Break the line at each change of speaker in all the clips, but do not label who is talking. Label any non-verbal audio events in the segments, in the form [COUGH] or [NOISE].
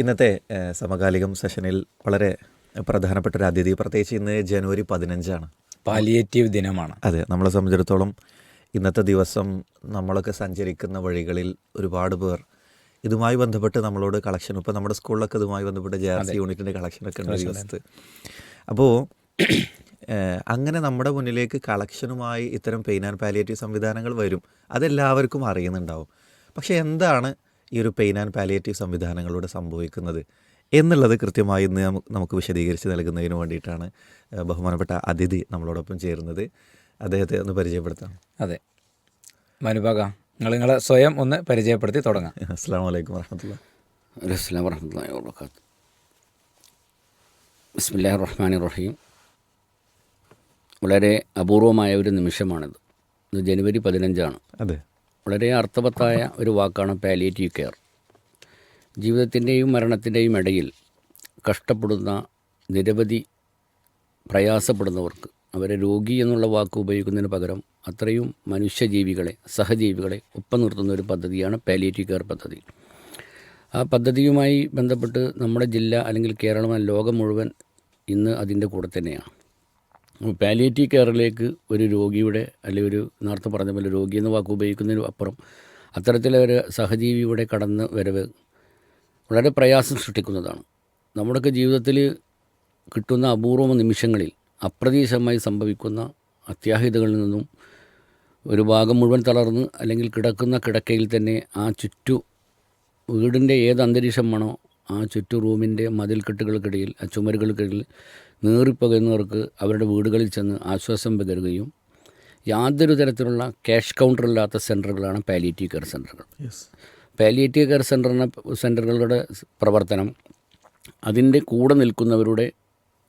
ഇന്നത്തെ സമകാലികം സെഷനിൽ വളരെ പ്രധാനപ്പെട്ട ഒരു അതിഥി. പ്രത്യേകിച്ച് ഇന്ന് ജനുവരി പതിനഞ്ചാണ്.
പാലിയേറ്റീവ് ദിനമാണ്.
അതെ നമ്മളെ സംബന്ധിച്ചിടത്തോളം ഇന്നത്തെ ദിവസം നമ്മളൊക്കെ സഞ്ചരിക്കുന്ന വഴികളിൽ ഒരുപാട് പേർ ഇതുമായി ബന്ധപ്പെട്ട് നമ്മളോട് കളക്ഷൻ ഇപ്പോൾ നമ്മുടെ സ്കൂളിലൊക്കെ ഇതുമായി ബന്ധപ്പെട്ട് ജെ ആർ സി യൂണിറ്റിന്റെ കളക്ഷനൊക്കെ ഉണ്ട് ദിവസത്ത്. അപ്പോൾ അങ്ങനെ നമ്മുടെ മുന്നിലേക്ക് കളക്ഷനുമായി ഇത്തരം പെയിൻ ആൻഡ് പാലിയേറ്റീവ് സംവിധാനങ്ങൾ വരും. അതെല്ലാവർക്കും അറിയുന്നുണ്ടാവും. പക്ഷേ എന്താണ് ഈ ഒരു പെയിൻ ആൻഡ് പാലിയേറ്റീവ് സംവിധാനങ്ങളിലൂടെ സംഭവിക്കുന്നത് എന്നുള്ളത് കൃത്യമായി ഇന്ന് നമു- നമുക്ക് വിശദീകരിച്ച് നൽകുന്നതിന് വേണ്ടിയിട്ടാണ് ബഹുമാനപ്പെട്ട അതിഥി നമ്മളോടൊപ്പം ചേരുന്നത്. അദ്ദേഹത്തെ ഒന്ന് പരിചയപ്പെടുത്താം.
അതെ. മനുഭാഗ നിങ്ങൾ നിങ്ങളെ സ്വയം ഒന്ന് പരിചയപ്പെടുത്തി തുടങ്ങാം. [LAUGHS]
അസ്സാം വലൈക്കും വർഹമത്തുള്ള
വർഹമത്തല്ലാ വാബർക്കാത്ത് ബിസ്മില്ലാ റഹ്മാൻ റഹീം വളരെ അപൂർവമായ ഒരു നിമിഷമാണിത്. ഇത് ജനുവരി പതിനഞ്ചാണ്.
അതെ.
വളരെ അർത്ഥവത്തായ ഒരു വാക്കാണ് പാലിയേറ്റീവ് കെയർ ജീവിതത്തിന്റെയും മരണത്തിന്റെയും ഇടയിൽ കഷ്ടപ്പെടുന്ന നിരവധി പ്രയാസപ്പെടുന്നവർക്ക് അവരെ രോഗി എന്നുള്ള വാക്ക് ഉപയോഗിക്കുന്നതിന് പകരം അത്രയും മനുഷ്യജീവികളെ സഹജീവികളെ ഒപ്പം നിർത്തുന്ന ഒരു പദ്ധതിയാണ് പാലിയേറ്റീവ് കെയർ പദ്ധതി. ആ പദ്ധതിയുമായി ബന്ധപ്പെട്ട് നമ്മുടെ ജില്ല അല്ലെങ്കിൽ കേരളം ലോകം മുഴുവൻ ഇന്ന് അതിന്റെ കൂടെ തന്നെയാണ്. പാലിയേറ്റീവ് കെയറിലേക്ക് ഒരു രോഗിയുടെ അല്ലെങ്കിൽ ഒരു നേരത്തെ പറഞ്ഞ പോലെ രോഗി എന്ന വാക്ക് ഉപയോഗിക്കുന്നതിന് അപ്പുറം അത്തരത്തിലൊരു സഹജീവിയുടെ കടന്ന് വരവ് വളരെ പ്രയാസം സൃഷ്ടിക്കുന്നതാണ്. നമ്മുടെയൊക്കെ ജീവിതത്തിൽ കിട്ടുന്ന അപൂർവ നിമിഷങ്ങളിൽ അപ്രതീക്ഷിതമായി സംഭവിക്കുന്ന അത്യാഹിതകളിൽ നിന്നും ഒരു ഭാഗം മുഴുവൻ തളർന്ന് അല്ലെങ്കിൽ കിടക്കുന്ന കിടക്കയിൽ തന്നെ ആ ചുറ്റു വീടിന്റെ ഏത് അന്തരീക്ഷമാണോ ആ ചുറ്റു റൂമിന്റെ മതിൽക്കെട്ടുകൾക്കിടയിൽ ആ ചുമരുകൾക്കിടയിൽ നീറിപ്പകരുന്നവർക്ക് അവരുടെ വീടുകളിൽ ചെന്ന് ആശ്വാസം പകരുകയും യാതൊരു തരത്തിലുള്ള ക്യാഷ് കൗണ്ടറില്ലാത്ത സെന്ററുകളാണ് പാലിയേറ്റീവ് കെയർ
സെന്ററുകൾ
പാലിയേറ്റീവ് കെയർ സെന്ററിന് സെന്ററുകളുടെ പ്രവർത്തനം അതിന്റെ കൂടെ നിൽക്കുന്നവരുടെ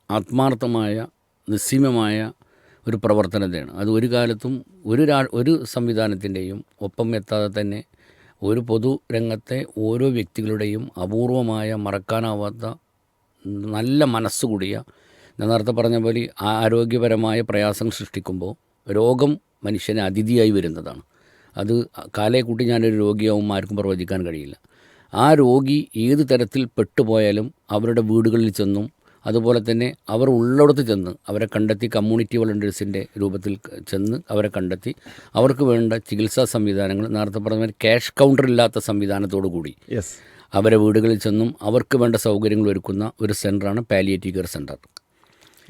ആത്മാർത്ഥമായ നിസ്സീമമായ ഒരു പ്രവർത്തനത്തെയാണ് അത് ഒരു കാലത്തും ഒരു രാ ഒരു സംവിധാനത്തിന്റെയും ഒപ്പം എത്താതെ തന്നെ ഒരു പൊതുരംഗത്തെ ഓരോ വ്യക്തികളുടെയും അപൂർവമായ മറക്കാനാവാത്ത നല്ല മനസ്സുകൂടിയ ഞാൻ നേരത്തെ പറഞ്ഞ പോലെ ആരോഗ്യപരമായ പ്രയാസം സൃഷ്ടിക്കുമ്പോൾ രോഗം മനുഷ്യനെ അതിഥിയായി വരുന്നതാണ്. അത് കാലയെ കൂട്ടി ഞാനൊരു രോഗിയാവും ആർക്കും പ്രവചിക്കാൻ കഴിയില്ല. ആ രോഗി ഏത് തരത്തിൽ പെട്ടുപോയാലും അവരുടെ വീടുകളിൽ ചെന്നും അതുപോലെ തന്നെ അവർ ഉള്ളിടത്ത് ചെന്ന് അവരെ കണ്ടെത്തി കമ്മ്യൂണിറ്റി വളണ്ടിയേഴ്സിന്റെ രൂപത്തിൽ ചെന്ന് അവരെ കണ്ടെത്തി അവർക്ക് വേണ്ട ചികിത്സാ സംവിധാനങ്ങൾ നേരത്തെ പറഞ്ഞ ക്യാഷ് കൗണ്ടർ ഇല്ലാത്ത സംവിധാനത്തോടു കൂടി
യെസ്
അവരെ വീടുകളിൽ ചെന്നും അവർക്ക് വേണ്ട സൗകര്യങ്ങൾ ഒരുക്കുന്ന ഒരു സെന്ററാണ് പാലിയേറ്റീവ് കെയർ സെന്റർ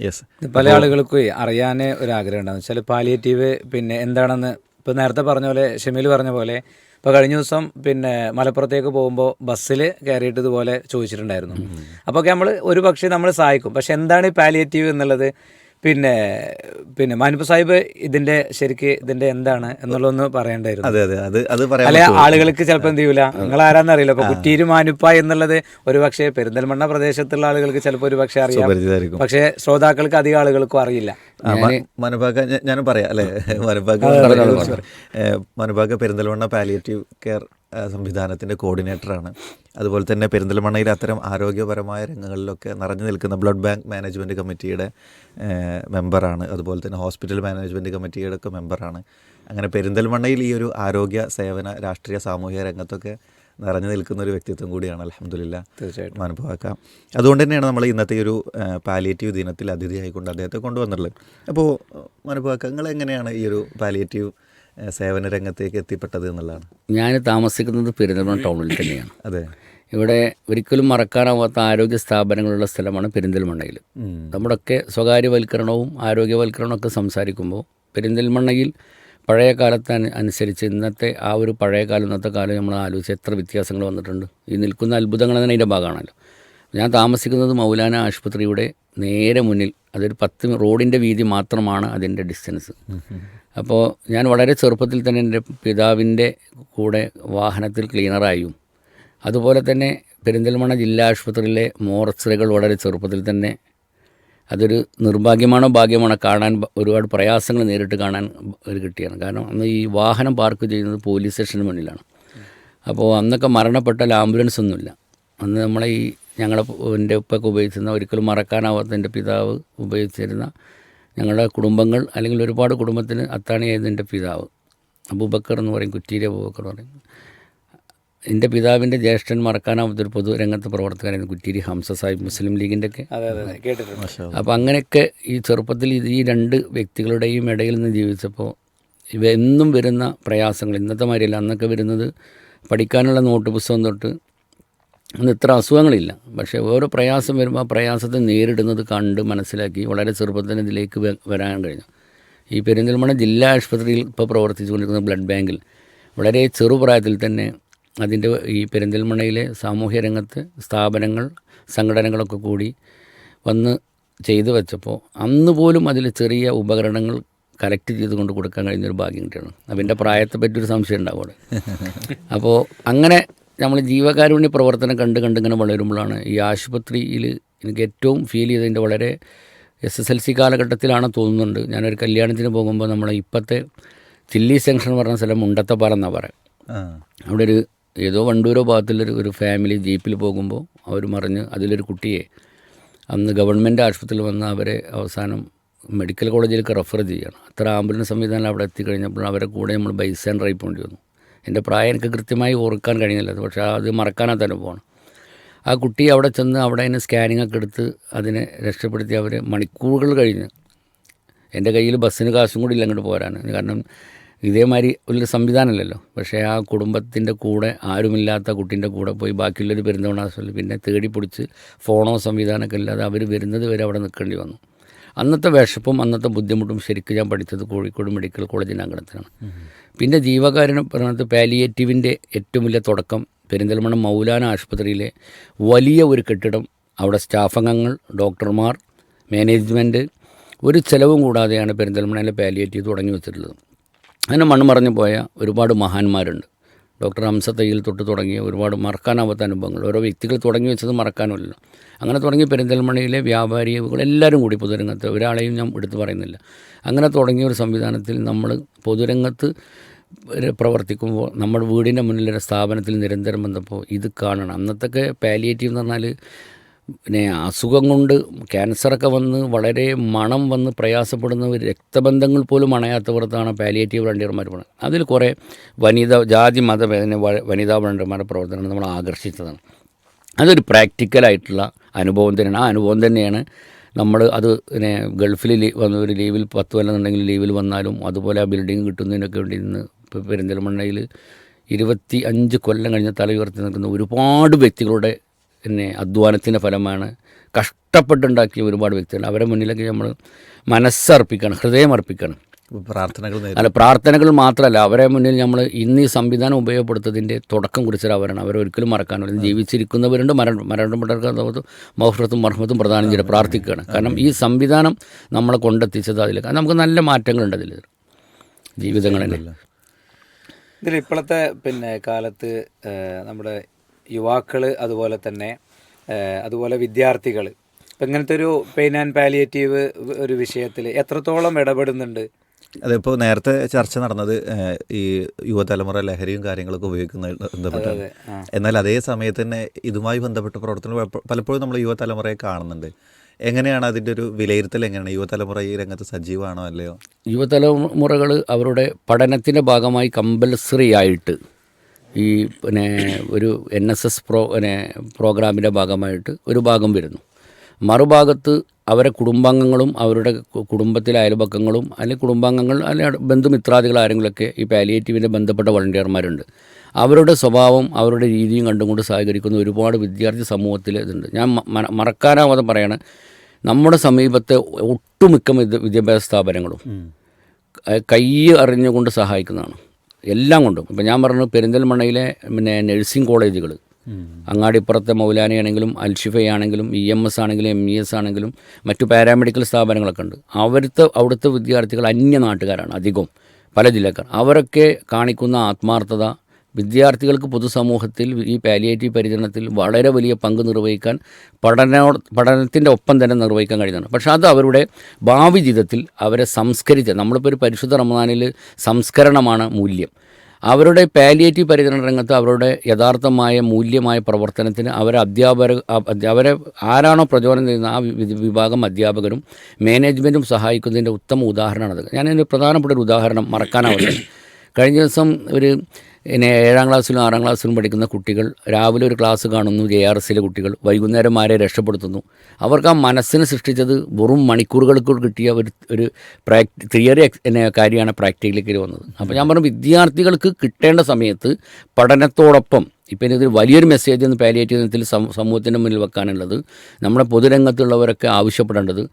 യെസ്
പല ആളുകൾക്കും അറിയാൻ ഒരു ആഗ്രഹം ഉണ്ടാകും വെച്ചാൽ പാലിയേറ്റീവ് പിന്നെ എന്താണെന്ന് ഇപ്പോൾ നേരത്തെ പറഞ്ഞ പോലെ ഷെമിൽ പറഞ്ഞ പോലെ ഇപ്പോൾ കഴിഞ്ഞ ദിവസം പിന്നെ മലപ്പുറത്തേക്ക് പോകുമ്പോൾ ബസ്സിൽ കയറിയിട്ട് ഇതുപോലെ ചോദിച്ചിട്ടുണ്ടായിരുന്നു. അപ്പോൾ ഒക്കെ നമ്മൾ ഒരു പക്ഷേ നമ്മൾ സഹായിക്കും. പക്ഷെ എന്താണ് ഈ പാലിയേറ്റീവ് എന്നുള്ളത്? പിന്നെ പിന്നെ മാനിപ്പ സാഹിബ് ഇതിന്റെ ശരിക്ക് ഇതിന്റെ എന്താണ് എന്നുള്ളതൊന്ന് പറയണ്ടായിരുന്നു.
അതെ അതെ. അത് അത്
അല്ലെ ആളുകൾക്ക് ചിലപ്പോൾ എന്ത് ചെയ്യൂല? നിങ്ങൾ ആരാന്ന് അറിയില്ല. അപ്പൊ കുറ്റീര് മാനുപ്പ എന്നുള്ളത് ഒരു പക്ഷേ പെരിന്തൽമണ്ണ പ്രദേശത്തുള്ള ആളുകൾക്ക് ചിലപ്പോൾ ഒരു പക്ഷേ അറിയാം. പക്ഷെ ശ്രോതാക്കൾക്ക് അധികം ആളുകൾക്കും അറിയില്ല.
മനുഭാഗ ഞാൻ ഞാനും പറയാം അല്ലെ? മനുഭാഗ മനുഭാഗ പെരിന്തൽമണ്ണ പാലിയേറ്റീവ് കെയർ സംവിധാനത്തിന്റെ കോർഡിനേറ്ററാണ്. അതുപോലെ തന്നെ പെരിന്തൽമണ്ണയിൽ അത്തരം ആരോഗ്യപരമായ രംഗങ്ങളിലൊക്കെ നിറഞ്ഞു നിൽക്കുന്ന ബ്ലഡ് ബാങ്ക് മാനേജ്മെന്റ് കമ്മിറ്റിയുടെ മെമ്പറാണ്. അതുപോലെ തന്നെ ഹോസ്പിറ്റൽ മാനേജ്മെന്റ് കമ്മിറ്റിയുടെ ഒക്കെ മെമ്പറാണ്. അങ്ങനെ പെരിന്തൽമണ്ണയിൽ ഈ ഒരു ആരോഗ്യ സേവന രാഷ്ട്രീയ സാമൂഹിക രംഗത്തൊക്കെ നിറഞ്ഞു നിൽക്കുന്ന ഒരു വ്യക്തിത്വം കൂടിയാണ്. അലഹമുല്ല
തീർച്ചയായിട്ടും.
അനുഭവാക്കാം. അതുകൊണ്ട് തന്നെയാണ് നമ്മൾ ഇന്നത്തെ ഒരു പാലിയേറ്റീവ് ദിനത്തിൽ അതിഥിയായിക്കൊണ്ട് അദ്ദേഹത്തെ കൊണ്ടുവന്നിട്ടുള്ളത്. അപ്പോൾ അനുഭവാക്കാം. നിങ്ങൾ എങ്ങനെയാണ് ഈ ഒരു പാലിയേറ്റീവ് സേവന രംഗത്തേക്ക് എത്തിപ്പെട്ടത് എന്നുള്ളതാണ്.
ഞാൻ താമസിക്കുന്നത് പെരിന്തൽമണ്ണ ടൗണിൽ തന്നെയാണ്.
അതെ.
ഇവിടെ ഒരിക്കലും മറക്കാനാവാത്ത ആരോഗ്യ സ്ഥാപനങ്ങളുള്ള സ്ഥലമാണ് പെരിന്തൽമണ്ണയിൽ. നമ്മുടെയൊക്കെ സ്വകാര്യവൽക്കരണവും ആരോഗ്യവൽക്കരണവും ഒക്കെ സംസാരിക്കുമ്പോൾ പെരിന്തൽമണ്ണയിൽ പഴയ കാലത്ത് അനുസരിച്ച് ഇന്നത്തെ ആ ഒരു പഴയ കാലം ഇന്നത്തെ കാലം നമ്മൾ ആലോചിച്ച് എത്ര വ്യത്യാസങ്ങൾ വന്നിട്ടുണ്ട്. ഈ നിൽക്കുന്ന അത്ഭുതങ്ങൾ തന്നെ അതിന്റെ ഭാഗമാണല്ലോ. ഞാൻ താമസിക്കുന്നത് മൗലാന ആശുപത്രിയുടെ നേരെ മുന്നിൽ അതൊരു പത്ത് റോഡിന്റെ വീതി മാത്രമാണ് അതിന്റെ ഡിസ്റ്റൻസ്. അപ്പോൾ ഞാൻ വളരെ ചെറുപ്പത്തിൽ തന്നെ എന്റെ പിതാവിന്റെ കൂടെ വാഹനത്തിൽ ക്ലീനറായും. അതുപോലെ തന്നെ പെരിന്തൽമണ്ണ ജില്ലാ ആശുപത്രിയിലെ മോർച്ചറികൾ വളരെ ചെറുപ്പത്തിൽ തന്നെ അതൊരു നിർഭാഗ്യമാണോ ഭാഗ്യമാണോ കാണാൻ ഒരുപാട് പ്രയാസങ്ങൾ നേരിട്ട് കാണാൻ ഒരു കിട്ടിയാണ്. കാരണം അന്ന് ഈ വാഹനം പാർക്ക് ചെയ്യുന്നത് പോലീസ് സ്റ്റേഷന് മുന്നിലാണ്. അപ്പോൾ അന്നൊക്കെ മരണപ്പെട്ടാൽ ആംബുലൻസ് ഒന്നുമില്ല. അന്ന് നമ്മളെ ഈ ഞങ്ങളുടെ എന്റെ ഉപ്പൊക്കെ ഉപയോഗിച്ചിരുന്ന ഒരിക്കലും മറക്കാനാവാത്ത എന്റെ പിതാവ് ഉപയോഗിച്ചിരുന്ന ഞങ്ങളുടെ കുടുംബങ്ങൾ അല്ലെങ്കിൽ ഒരുപാട് കുടുംബത്തിന് അത്താണിയായിരുന്നു എന്റെ പിതാവ്. അബൂബക്കർ എന്ന് പറയും കുറ്റീരി അബൂബക്കർ എന്ന് പറയും. എന്റെ പിതാവിന്റെ ജ്യേഷ്ഠൻ മറക്കാനാവാത്തൊരു പൊതുരംഗത്ത് പ്രവർത്തകനായിരുന്നു കുറ്റീരി ഹംസ സാഹിബ് മുസ്ലിം ലീഗിന്റെ ഒക്കെ. അപ്പോൾ അങ്ങനെയൊക്കെ ഈ ചെറുപ്പത്തിൽ ഇത് ഈ രണ്ട് വ്യക്തികളുടെയും ഇടയിൽ നിന്ന് ജീവിച്ചപ്പോൾ ഇവ എന്നും വരുന്ന പ്രയാസങ്ങൾ ഇന്നത്തെ മാതിരിയല്ല അന്നൊക്കെ വരുന്നത് പഠിക്കാനുള്ള നോട്ട് പുസ്തകം തൊട്ട് അന്ന് ഇത്ര അസുഖങ്ങളില്ല. പക്ഷേ ഓരോ പ്രയാസം വരുമ്പോൾ ആ പ്രയാസത്തെ നേരിടുന്നത് കണ്ട് മനസ്സിലാക്കി വളരെ ചെറുപ്പത്തിൽ ഇതിലേക്ക് വരാൻ കഴിഞ്ഞു. ഈ പെരിന്തൽമണ്ണ ജില്ലാ ആശുപത്രിയിൽ ഇപ്പോൾ പ്രവർത്തിച്ചുകൊണ്ടിരിക്കുന്ന ബ്ലഡ് ബാങ്കിൽ വളരെ ചെറുപ്രായത്തിൽ തന്നെ അതിന്റെ ഈ പെരിന്തൽമണ്ണയിലെ സാമൂഹ്യ രംഗത്ത് സ്ഥാപനങ്ങൾ സംഘടനകളൊക്കെ കൂടി വന്ന് ചെയ്തു വെച്ചപ്പോൾ അന്ന് പോലും അതിൽ ചെറിയ ഉപകരണങ്ങൾ കലക്ട് ചെയ്ത് കൊണ്ട് കൊടുക്കാൻ കഴിഞ്ഞൊരു ഭാഗ്യം കിട്ടിയാണ് അപ്പം എന്റെ പ്രായത്തെ പറ്റിയൊരു സംശയം ഉണ്ടാവും അവിടെ. അപ്പോൾ അങ്ങനെ നമ്മൾ ജീവകാരുണ്യ പ്രവർത്തനം കണ്ട് കണ്ടിങ്ങനെ വളരുമ്പോഴാണ് ഈ ആശുപത്രിയിൽ എനിക്ക് ഏറ്റവും ഫീൽ ചെയ്തതിന്റെ വളരെ എസ് എസ് എൽ സി കാലഘട്ടത്തിലാണ് തോന്നുന്നുണ്ട്. ഞാനൊരു കല്യാണത്തിന് പോകുമ്പോൾ നമ്മളെ ഇപ്പോഴത്തെ ചില്ലി സെങ്ഷൻ എന്ന് പറഞ്ഞ സ്ഥലം മുണ്ടത്തപ്പാലം എന്നാണ് പറയുക അവിടെ ഒരു ഏതോ വണ്ടൂരോ ഭാഗത്തുള്ളൊരു ഒരു ഫാമിലി ജീപ്പിൽ പോകുമ്പോൾ അവർ മറിഞ്ഞ് അതിലൊരു കുട്ടിയെ അന്ന് ഗവൺമെന്റ് ആശുപത്രിയിൽ വന്ന് അവരെ അവസാനം മെഡിക്കൽ കോളേജിലേക്ക് റെഫർ ചെയ്യണം. അത്ര ആംബുലൻസ് സംവിധാനം അവിടെ എത്തിക്കഴിഞ്ഞപ്പോൾ അവരെ കൂടെ നമ്മൾ ബൈസ് ആൻഡ് റൈപ്പ് വേണ്ടി വന്നു. എന്റെ പ്രായം എനിക്ക് കൃത്യമായി ഓർക്കാൻ കഴിയുന്നില്ല പക്ഷേ അത് മറക്കാനാത്ത അനുഭവമാണ്. ആ കുട്ടി അവിടെ ചെന്ന് അവിടെ അതിന് സ്കാനിങ് ഒക്കെ എടുത്ത് അതിനെ രക്ഷപ്പെടുത്തി. അവർ മണിക്കൂറുകൾ കഴിഞ്ഞ് എന്റെ കയ്യിൽ ബസ്സിന് കാശും കൂടി ഇല്ല അങ്ങോട്ട് പോരാൻ. കാരണം ഇതേമാതിരി വലിയ സംവിധാനമല്ലല്ലോ. പക്ഷേ ആ കുടുംബത്തിന്റെ കൂടെ ആരുമില്ലാത്ത കുട്ടീന്റെ കൂടെ പോയി ബാക്കിയുള്ളൊരു പെരുന്തവണ പിന്നെ തേടി പിടിച്ച് ഫോണോ സംവിധാനമൊക്കെ ഇല്ലാതെ അവർ വരുന്നത് വരെ അവിടെ നിൽക്കേണ്ടി വന്നു. അന്നത്തെ വിഷപ്പും അന്നത്തെ ബുദ്ധിമുട്ടും ശരിക്കും ഞാൻ പഠിച്ചത് കോഴിക്കോട് മെഡിക്കൽ കോളേജിന്റെ അങ്കണത്തിലാണ് പിന്നെ ജീവകാരുണ്യ പറഞ്ഞത് പാലിയേറ്റീവിന്റെ ഏറ്റവും വലിയ തുടക്കം പെരിന്തൽമണ്ണ മൗലാന ആശുപത്രിയിലെ വലിയ ഒരു കെട്ടിടം അവിടെ സ്റ്റാഫ് അംഗങ്ങൾ ഡോക്ടർമാർ മാനേജ്മെന്റ് ഒരു ചിലവും കൂടാതെയാണ് പെരിന്തൽമണ്ണയിലെ പാലിയേറ്റീവ് തുടങ്ങി വെച്ചിട്ടുള്ളത്. അങ്ങനെ മണ്ണ് മറഞ്ഞു പോയ ഒരുപാട് മഹാന്മാരുണ്ട്. ഡോക്ടർ ഹംസ തയ്യിൽ തൊട്ട് തുടങ്ങിയ ഒരുപാട് മറക്കാനാവാത്ത അനുഭവങ്ങൾ. ഓരോ വ്യക്തികൾ തുടങ്ങി വെച്ചത് മറക്കാനുമല്ലോ അങ്ങനെ തുടങ്ങി പെരിന്തൽമണയിലെ വ്യാപാരികൾ എല്ലാവരും കൂടി പൊതുരംഗത്ത് ഒരാളെയും ഞാൻ എടുത്തു പറയുന്നില്ല. അങ്ങനെ തുടങ്ങിയ ഒരു സംവിധാനത്തിൽ നമ്മൾ പൊതുരംഗത്ത് പ്രവർത്തിക്കുമ്പോൾ നമ്മുടെ വീടിന്റെ മുന്നിലൊരു സ്ഥാപനത്തിൽ നിരന്തരം വന്നപ്പോൾ ഇത് കാണണം. അന്നത്തൊക്കെ പാലിയേറ്റീവ് എന്ന് പറഞ്ഞാൽ പിന്നെ അസുഖം കൊണ്ട് ക്യാൻസറൊക്കെ വന്ന് വളരെ മണം വന്ന് പ്രയാസപ്പെടുന്നവർ രക്തബന്ധങ്ങൾ പോലും അണയാത്തവർത്താണ് പാലിയേറ്റീവ് വളണ്ടിയർമാർ പറയുന്നത് അതിൽ കുറേ വനിത ജാതി വ- വനിതാ വളണ്ടിയർമാരുടെ പ്രവർത്തനം നമ്മൾ ആകർഷിച്ചതാണ്. അതൊരു പ്രാക്ടിക്കലായിട്ടുള്ള അനുഭവം തന്നെയാണ്. ആ അനുഭവം തന്നെയാണ് നമ്മൾ അത് പിന്നെ ഗൾഫിൽ വന്ന ഒരു ലീവിൽ പത്ത് കൊല്ലം എന്നുണ്ടെങ്കിൽ ലീവിൽ വന്നാലും അതുപോലെ ആ ബിൽഡിംഗ് കിട്ടുന്നതിനൊക്കെ വേണ്ടി ഇന്ന് പെരിന്തൽമണ്ണയിൽ ഇരുപത്തി അഞ്ച് കൊല്ലം കഴിഞ്ഞ തല ഉയർത്തി നിൽക്കുന്ന ഒരുപാട് വ്യക്തികളുടെ പിന്നെ അധ്വാനത്തിന്റെ ഫലമാണ്. കഷ്ടപ്പെട്ടുണ്ടാക്കിയ ഒരുപാട് വ്യക്തികൾ. അവരെ മുന്നിലേക്ക് നമ്മൾ മനസ്സർപ്പിക്കണം ഹൃദയം അർപ്പിക്കണം
പ്രാർത്ഥനകൾ
അല്ല പ്രാർത്ഥനകൾ മാത്രമല്ല അവരെ മുന്നിൽ നമ്മൾ ഇന്ന് ഈ സംവിധാനം ഉപയോഗപ്പെടുത്തതിന്റെ തുടക്കം കുറിച്ചൊരു അവരാണ്. അവരെ ഒരിക്കലും മറക്കാനില്ല ജീവിച്ചിരിക്കുന്നവരുണ്ട് മരണ മരണപ്പെട്ടവർക്ക് മൗഹ്റത്തും മർഹത്തും പ്രധാനം ചെയ്ത് പ്രാർത്ഥിക്കുകയാണ്. കാരണം ഈ സംവിധാനം നമ്മളെ കൊണ്ടെത്തിച്ചത് അതിൽ കാരണം നമുക്ക് നല്ല മാറ്റങ്ങളുണ്ട് അതിൽ ജീവിതങ്ങളിൽ
ഇതിൽ ഇപ്പോഴത്തെ പിന്നെ കാലത്ത് നമ്മുടെ യുവാക്കൾ അതുപോലെ തന്നെ അതുപോലെ വിദ്യാർത്ഥികൾ ഇപ്പം ഇങ്ങനത്തെ ഒരു പെയിൻ ആൻഡ് പാലിയേറ്റീവ് ഒരു വിഷയത്തിൽ എത്രത്തോളം ഇടപെടുന്നുണ്ട്?
അതിപ്പോൾ നേരത്തെ ചർച്ച നടന്നത് ഈ യുവതലമുറ ലഹരിയും കാര്യങ്ങളൊക്കെ ഉപയോഗിക്കുന്ന ബന്ധപ്പെട്ടാണ്. എന്നാൽ അതേ സമയത്ത് തന്നെ ഇതുമായി ബന്ധപ്പെട്ട പ്രവർത്തനം പലപ്പോഴും നമ്മൾ യുവതലമുറയെ കാണുന്നുണ്ട്. എങ്ങനെയാണ് അതിന്റെ ഒരു വിലയിരുത്തൽ എങ്ങനെയാണ്? യുവതലമുറ ഈ രംഗത്ത് സജീവമാണോ അല്ലയോ?
യുവതലമുറകൾ അവരുടെ പഠനത്തിന്റെ ഭാഗമായി കമ്പൽസറി ആയിട്ട് ഈ പിന്നെ ഒരു എൻ എസ് എസ് പ്രോ പിന്നെ പ്രോഗ്രാമിന്റെ ഭാഗമായിട്ട് ഒരു ഭാഗം വരുന്നു. മറുഭാഗത്ത് അവരെ കുടുംബാംഗങ്ങളും അവരുടെ കുടുംബത്തിലെ അയൽപക്കങ്ങളും അല്ലെങ്കിൽ കുടുംബാംഗങ്ങൾ അല്ലെങ്കിൽ ബന്ധുമിത്രാദികൾ ആരെങ്കിലുമൊക്കെ ഈ പാലിയേറ്റീവിന്റെ ബന്ധപ്പെട്ട വളണ്ടിയർമാരുണ്ട് അവരുടെ സ്വഭാവം അവരുടെ രീതിയും കണ്ടുകൊണ്ട് സഹകരിക്കുന്ന ഒരുപാട് വിദ്യാർത്ഥി സമൂഹത്തിൽ ഇതുണ്ട്. ഞാൻ മറക്കാനാവാതെ പറയാണ് നമ്മുടെ സമീപത്തെ ഒട്ടുമിക്ക വിദ്യാഭ്യാസ സ്ഥാപനങ്ങളും കൈ അറിഞ്ഞുകൊണ്ട് സഹായിക്കുന്നതാണ്. എല്ലാം കൊണ്ടും. ഇപ്പം ഞാൻ പറഞ്ഞു പെരിന്തൽമണ്ണയിലെ പിന്നെ നഴ്സിംഗ് കോളേജുകൾ. അങ്ങാടിപ്പുറത്തെ മൗലാനയാണെങ്കിലും അൽഷിഫയാണെങ്കിലും ഇ എം എസ് ആണെങ്കിലും എം ഇ എസ് ആണെങ്കിലും മറ്റു പാരാമെഡിക്കൽ സ്ഥാപനങ്ങളൊക്കെ ഉണ്ട്. അവിടുത്തെ അവിടുത്തെ വിദ്യാർത്ഥികൾ അന്യ നാട്ടുകാരാണ് അധികവും. പല ജില്ലക്കാർ. അവരൊക്കെ കാണിക്കുന്ന ആത്മാർത്ഥത വിദ്യാർത്ഥികൾക്ക് പൊതുസമൂഹത്തിൽ ഈ പാലിയേറ്റീവ് പരിചരണത്തിൽ വളരെ വലിയ പങ്ക് നിർവഹിക്കാൻ പഠനോ പഠനത്തിന്റെ ഒപ്പം തന്നെ നിർവഹിക്കാൻ കഴിയുന്നുണ്ട് പക്ഷേ അത് അവരുടെ ഭാവി ജീവിതത്തിൽ അവരെ സംസ്കരിച്ച നമ്മളിപ്പോൾ ഒരു പരിശുദ്ധ റമദാനിൽ സംസ്കരണമാണ് മൂല്യം. അവരുടെ പാലിയേറ്റീവ് പരിചരണ രംഗത്ത് അവരുടെ യഥാർത്ഥമായ മൂല്യമായ പ്രവർത്തനത്തിന് അവരെ അധ്യാപക അവരെ ആരാണോ പ്രചോദനം ചെയ്യുന്ന ആ വിഭാഗം അധ്യാപകരും മാനേജ്മെന്റും സഹായിക്കുന്നതിന്റെ ഉത്തമ ഉദാഹരണമാണത് ഞാൻ ഇതിന്റെ പ്രധാനപ്പെട്ട ഒരു ഉദാഹരണം മറക്കാനാവില്ല. കഴിഞ്ഞ ദിവസം ഒരു പിന്നെ ഏഴാം ക്ലാസ്സിലും ആറാം ക്ലാസ്സിലും പഠിക്കുന്ന കുട്ടികൾ രാവിലെ ഒരു ക്ലാസ് കാണുന്നു ജെ ആർ എസിലെ കുട്ടികൾ വൈകുന്നേരം ആരെ രക്ഷപ്പെടുത്തുന്നു. അവർക്ക് ആ മനസ്സിന് സൃഷ്ടിച്ചത് വെറും മണിക്കൂറുകൾക്ക് കിട്ടിയ ഒരു ഒരു പ്രാക്ടി തിയറി കാര്യമാണ് പ്രാക്ടിക്കലേക്ക് വന്നത്. അപ്പോൾ ഞാൻ പറഞ്ഞു വിദ്യാർത്ഥികൾക്ക് കിട്ടേണ്ട സമയത്ത് പഠനത്തോടൊപ്പം ഇപ്പം ഇതിൽ വലിയൊരു മെസ്സേജ് എന്ന് പാലിയേറ്റീവ് ദിനത്തിൽ സമൂഹത്തിന്റെ മുന്നിൽ വെക്കാനുള്ളത് നമ്മുടെ പൊതുരംഗത്തുള്ളവരൊക്കെ ആവശ്യപ്പെടേണ്ടത്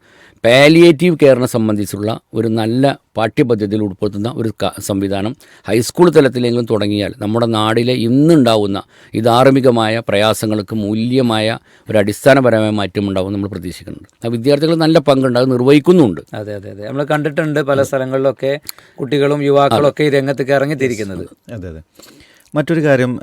പാലിയേറ്റീവ് കെയറിനെ സംബന്ധിച്ചുള്ള ഒരു നല്ല പാഠ്യപദ്ധതിയിൽ ഉൾപ്പെടുത്തുന്ന ഒരു സംവിധാനം ഹൈസ്കൂൾ തലത്തിലെങ്കിലും തുടങ്ങിയാൽ നമ്മുടെ നാടിലെ ഇന്നുണ്ടാവുന്ന ഈ ധാർമ്മികമായ പ്രയാസങ്ങൾക്ക് മൂല്യമായ ഒരു അടിസ്ഥാനപരമായ മാറ്റം ഉണ്ടാവും നമ്മൾ പ്രതീക്ഷിക്കുന്നുണ്ട്. ആ വിദ്യാർത്ഥികൾ നല്ല പങ്കുണ്ട് അത് നിർവഹിക്കുന്നുണ്ട്.
അതെ അതെ അതെ. നമ്മൾ കണ്ടിട്ടുണ്ട് പല സ്ഥലങ്ങളിലൊക്കെ കുട്ടികളും യുവാക്കളൊക്കെ ഈ രംഗത്തേക്ക് ഇറങ്ങിത്തിരിക്കുന്നത്.
അതെ അതെ. മറ്റൊരു കാര്യം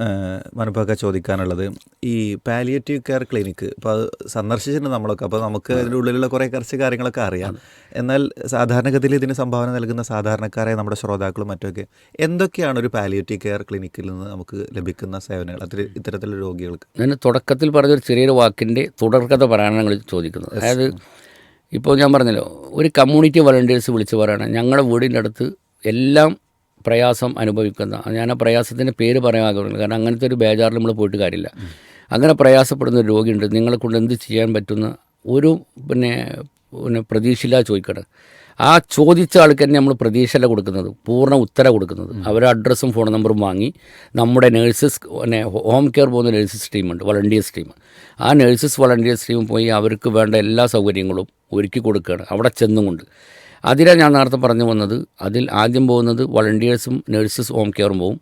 മനപ്പൊക്കെ ചോദിക്കാനുള്ളത്. ഈ പാലിയേറ്റീവ് കെയർ ക്ലിനിക്ക് ഇപ്പോൾ അത് സന്ദർശിച്ചിട്ടുണ്ട് നമ്മളൊക്കെ അപ്പോൾ നമുക്ക് അതിന്റെ ഉള്ളിലുള്ള കുറേ കുറച്ച് കാര്യങ്ങളൊക്കെ അറിയാം. എന്നാൽ സാധാരണഗതിയിൽ ഇതിന് സംഭാവന നൽകുന്ന സാധാരണക്കാരെ നമ്മുടെ ശ്രോതാക്കളും മറ്റൊക്കെ എന്തൊക്കെയാണ് ഒരു പാലിയേറ്റീവ് കെയർ ക്ലിനിക്കിൽ നിന്ന് നമുക്ക് ലഭിക്കുന്ന സേവനങ്ങൾ? അത്ര ഇത്തരത്തിലുള്ള രോഗികൾക്ക്.
ഞാൻ തുടക്കത്തിൽ പറഞ്ഞൊരു ചെറിയൊരു വാക്കിന്റെ തുടർക്കഥ പറയാനാണ് ഞങ്ങൾ ചോദിക്കുന്നത്. അതായത് ഇപ്പോൾ ഞാൻ പറഞ്ഞല്ലോ ഒരു കമ്മ്യൂണിറ്റി വളണ്ടിയേഴ്സ് വിളിച്ച് പറയണം. ഞങ്ങളുടെ വീടിന്റെ അടുത്ത് എല്ലാം പ്രയാസം അനുഭവിക്കുന്ന ഞാൻ ആ പ്രയാസത്തിന്റെ പേര് പറയാൻ ആഗ്രഹമില്ല കാരണം അങ്ങനത്തെ ഒരു ബേജാറിൽ നമ്മൾ പോയിട്ട് കാര്യമില്ല. അങ്ങനെ പ്രയാസപ്പെടുന്ന ഒരു രോഗിയുണ്ട് നിങ്ങളെ കൊണ്ട് എന്ത് ചെയ്യാൻ പറ്റുന്ന ഒരു പിന്നെ പിന്നെ പ്രതീക്ഷയില്ല ചോദിക്കണം ആ ചോദിച്ച ആൾക്ക് തന്നെ നമ്മൾ പ്രതീക്ഷയല്ല കൊടുക്കുന്നത് പൂർണ ഉത്തര കൊടുക്കുന്നത്. അവരുടെ അഡ്രസ്സും ഫോൺ നമ്പറും വാങ്ങി നമ്മുടെ നേഴ്സസ് പിന്നെ ഹോം കെയർ പോകുന്ന നേഴ്സസ് ടീമുണ്ട് വളണ്ടിയേഴ്സ് ടീം ആ നേഴ്സസ് വളണ്ടിയേഴ്സ് ടീം പോയി അവർക്ക് വേണ്ട എല്ലാ സൗകര്യങ്ങളും ഒരുക്കി കൊടുക്കുകയാണ് അവിടെ ചെന്നും കൊണ്ട് അതിലാണ് ഞാൻ നേരത്തെ പറഞ്ഞു വന്നത്. അതിൽ ആദ്യം പോകുന്നത് വളണ്ടിയേഴ്സും നഴ്സസ് ഹോം കെയറും പോവും.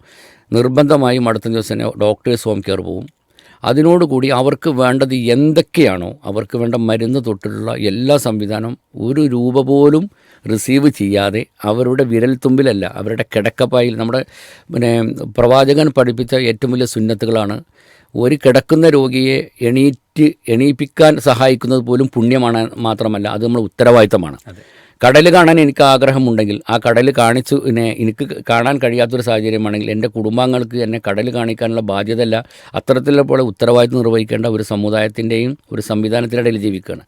നിർബന്ധമായും അടുത്ത ദിവസം തന്നെ ഡോക്ടേഴ്സ് ഹോം കെയർ പോവും. അതിനോടുകൂടി അവർക്ക് വേണ്ടത് എന്തൊക്കെയാണോ അവർക്ക് വേണ്ട മരുന്ന് തൊട്ടുള്ള എല്ലാ സംവിധാനവും ഒരു രൂപ പോലും റിസീവ് ചെയ്യാതെ അവരുടെ വിരൽത്തുമ്പിലല്ല അവരുടെ കിടക്കപ്പായിൽ നമ്മുടെ പിന്നെ പ്രവാചകൻ പഠിപ്പിച്ച ഏറ്റവും വലിയ സുന്നത്തുകളാണ്. ഒരു കിടക്കുന്ന രോഗിയെ എണീറ്റ് എണീപ്പിക്കാൻ സഹായിക്കുന്നത് പോലും പുണ്യമാണ് മാത്രമല്ല അത് നമ്മുടെ ഉത്തരവാദിത്തമാണ്. കടൽ കാണാൻ എനിക്ക് ആഗ്രഹമുണ്ടെങ്കിൽ ആ കടൽ കാണിച്ചു പിന്നെ എനിക്ക് കാണാൻ കഴിയാത്തൊരു സാഹചര്യമാണെങ്കിൽ എന്റെ കുടുംബാംഗങ്ങൾക്ക് എന്നെ കടൽ കാണിക്കാനുള്ള ബാധ്യതയല്ല. അത്തരത്തിലുള്ള പോലെ ഉത്തരവാദിത്വം നിർവഹിക്കേണ്ട ഒരു സമുദായത്തിന്റെയും ഒരു സംവിധാനത്തിനിടയിൽ ജീവിക്കുകയാണ്.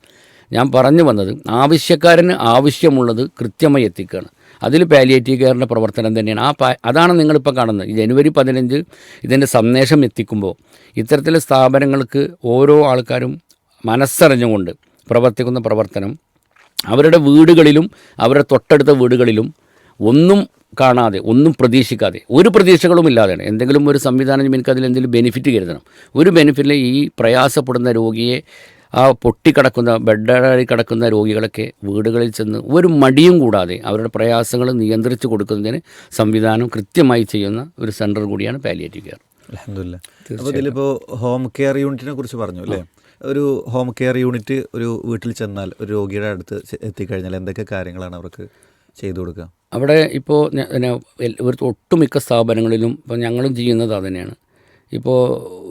ഞാൻ പറഞ്ഞു വന്നത് ആവശ്യക്കാരന് ആവശ്യമുള്ളത് കൃത്യമായി എത്തിക്കുകയാണ്. അതിൽ പാലിയേറ്റീവ് കെയറിന്റെ പ്രവർത്തനം തന്നെയാണ്. ആ അതാണ് നിങ്ങളിപ്പോൾ കാണുന്നത്. ജനുവരി പതിനഞ്ച് ഇതിന്റെ സന്ദേശം എത്തിക്കുമ്പോൾ ഇത്തരത്തിലെ സ്ഥാപനങ്ങൾക്ക് ഓരോ ആൾക്കാരും മനസ്സറിഞ്ഞുകൊണ്ട് പ്രവർത്തിക്കുന്ന പ്രവർത്തനം അവരുടെ വീടുകളിലും അവരുടെ തൊട്ടടുത്ത വീടുകളിലും ഒന്നും കാണാതെ ഒന്നും പ്രതീക്ഷിക്കാതെ ഒരു പ്രതീക്ഷകളും ഇല്ലാതെയാണ്. എന്തെങ്കിലും ഒരു സംവിധാനം എനിക്ക് അതിൽ എന്തെങ്കിലും ബെനിഫിറ്റ് കരുതണം. ഒരു ബെനിഫിറ്റിൽ ഈ പ്രയാസപ്പെടുന്ന രോഗിയെ ആ പൊട്ടിക്കിടക്കുന്ന ബെഡായി കിടക്കുന്ന രോഗികളൊക്കെ വീടുകളിൽ ചെന്ന് ഒരു മടിയും കൂടാതെ അവരുടെ പ്രയാസങ്ങൾ നിയന്ത്രിച്ച് കൊടുക്കുന്നതിന് സംവിധാനം കൃത്യമായി ചെയ്യുന്ന ഒരു സെന്റർ കൂടിയാണ് പാലിയേറ്റീവ് കെയർ.
അലഹമില്ല അപ്പോൾ ഇതിലിപ്പോൾ ഹോം കെയർ യൂണിറ്റിനെ കുറിച്ച് പറഞ്ഞു അല്ലേ? ഒരു ഹോം കെയർ യൂണിറ്റ് ഒരു വീട്ടിൽ ചെന്നാൽ ഒരു രോഗിയുടെ അടുത്ത് എത്തിക്കഴിഞ്ഞാൽ എന്തൊക്കെ കാര്യങ്ങളാണ് അവർക്ക് ചെയ്തു കൊടുക്കുക?
അവിടെ ഇപ്പോൾ പിന്നെ ഒരു ഒട്ടുമിക്ക സ്ഥാപനങ്ങളിലും ഇപ്പോൾ ഞങ്ങളും ചെയ്യുന്നത് അതുതന്നെയാണ് ഇപ്പോൾ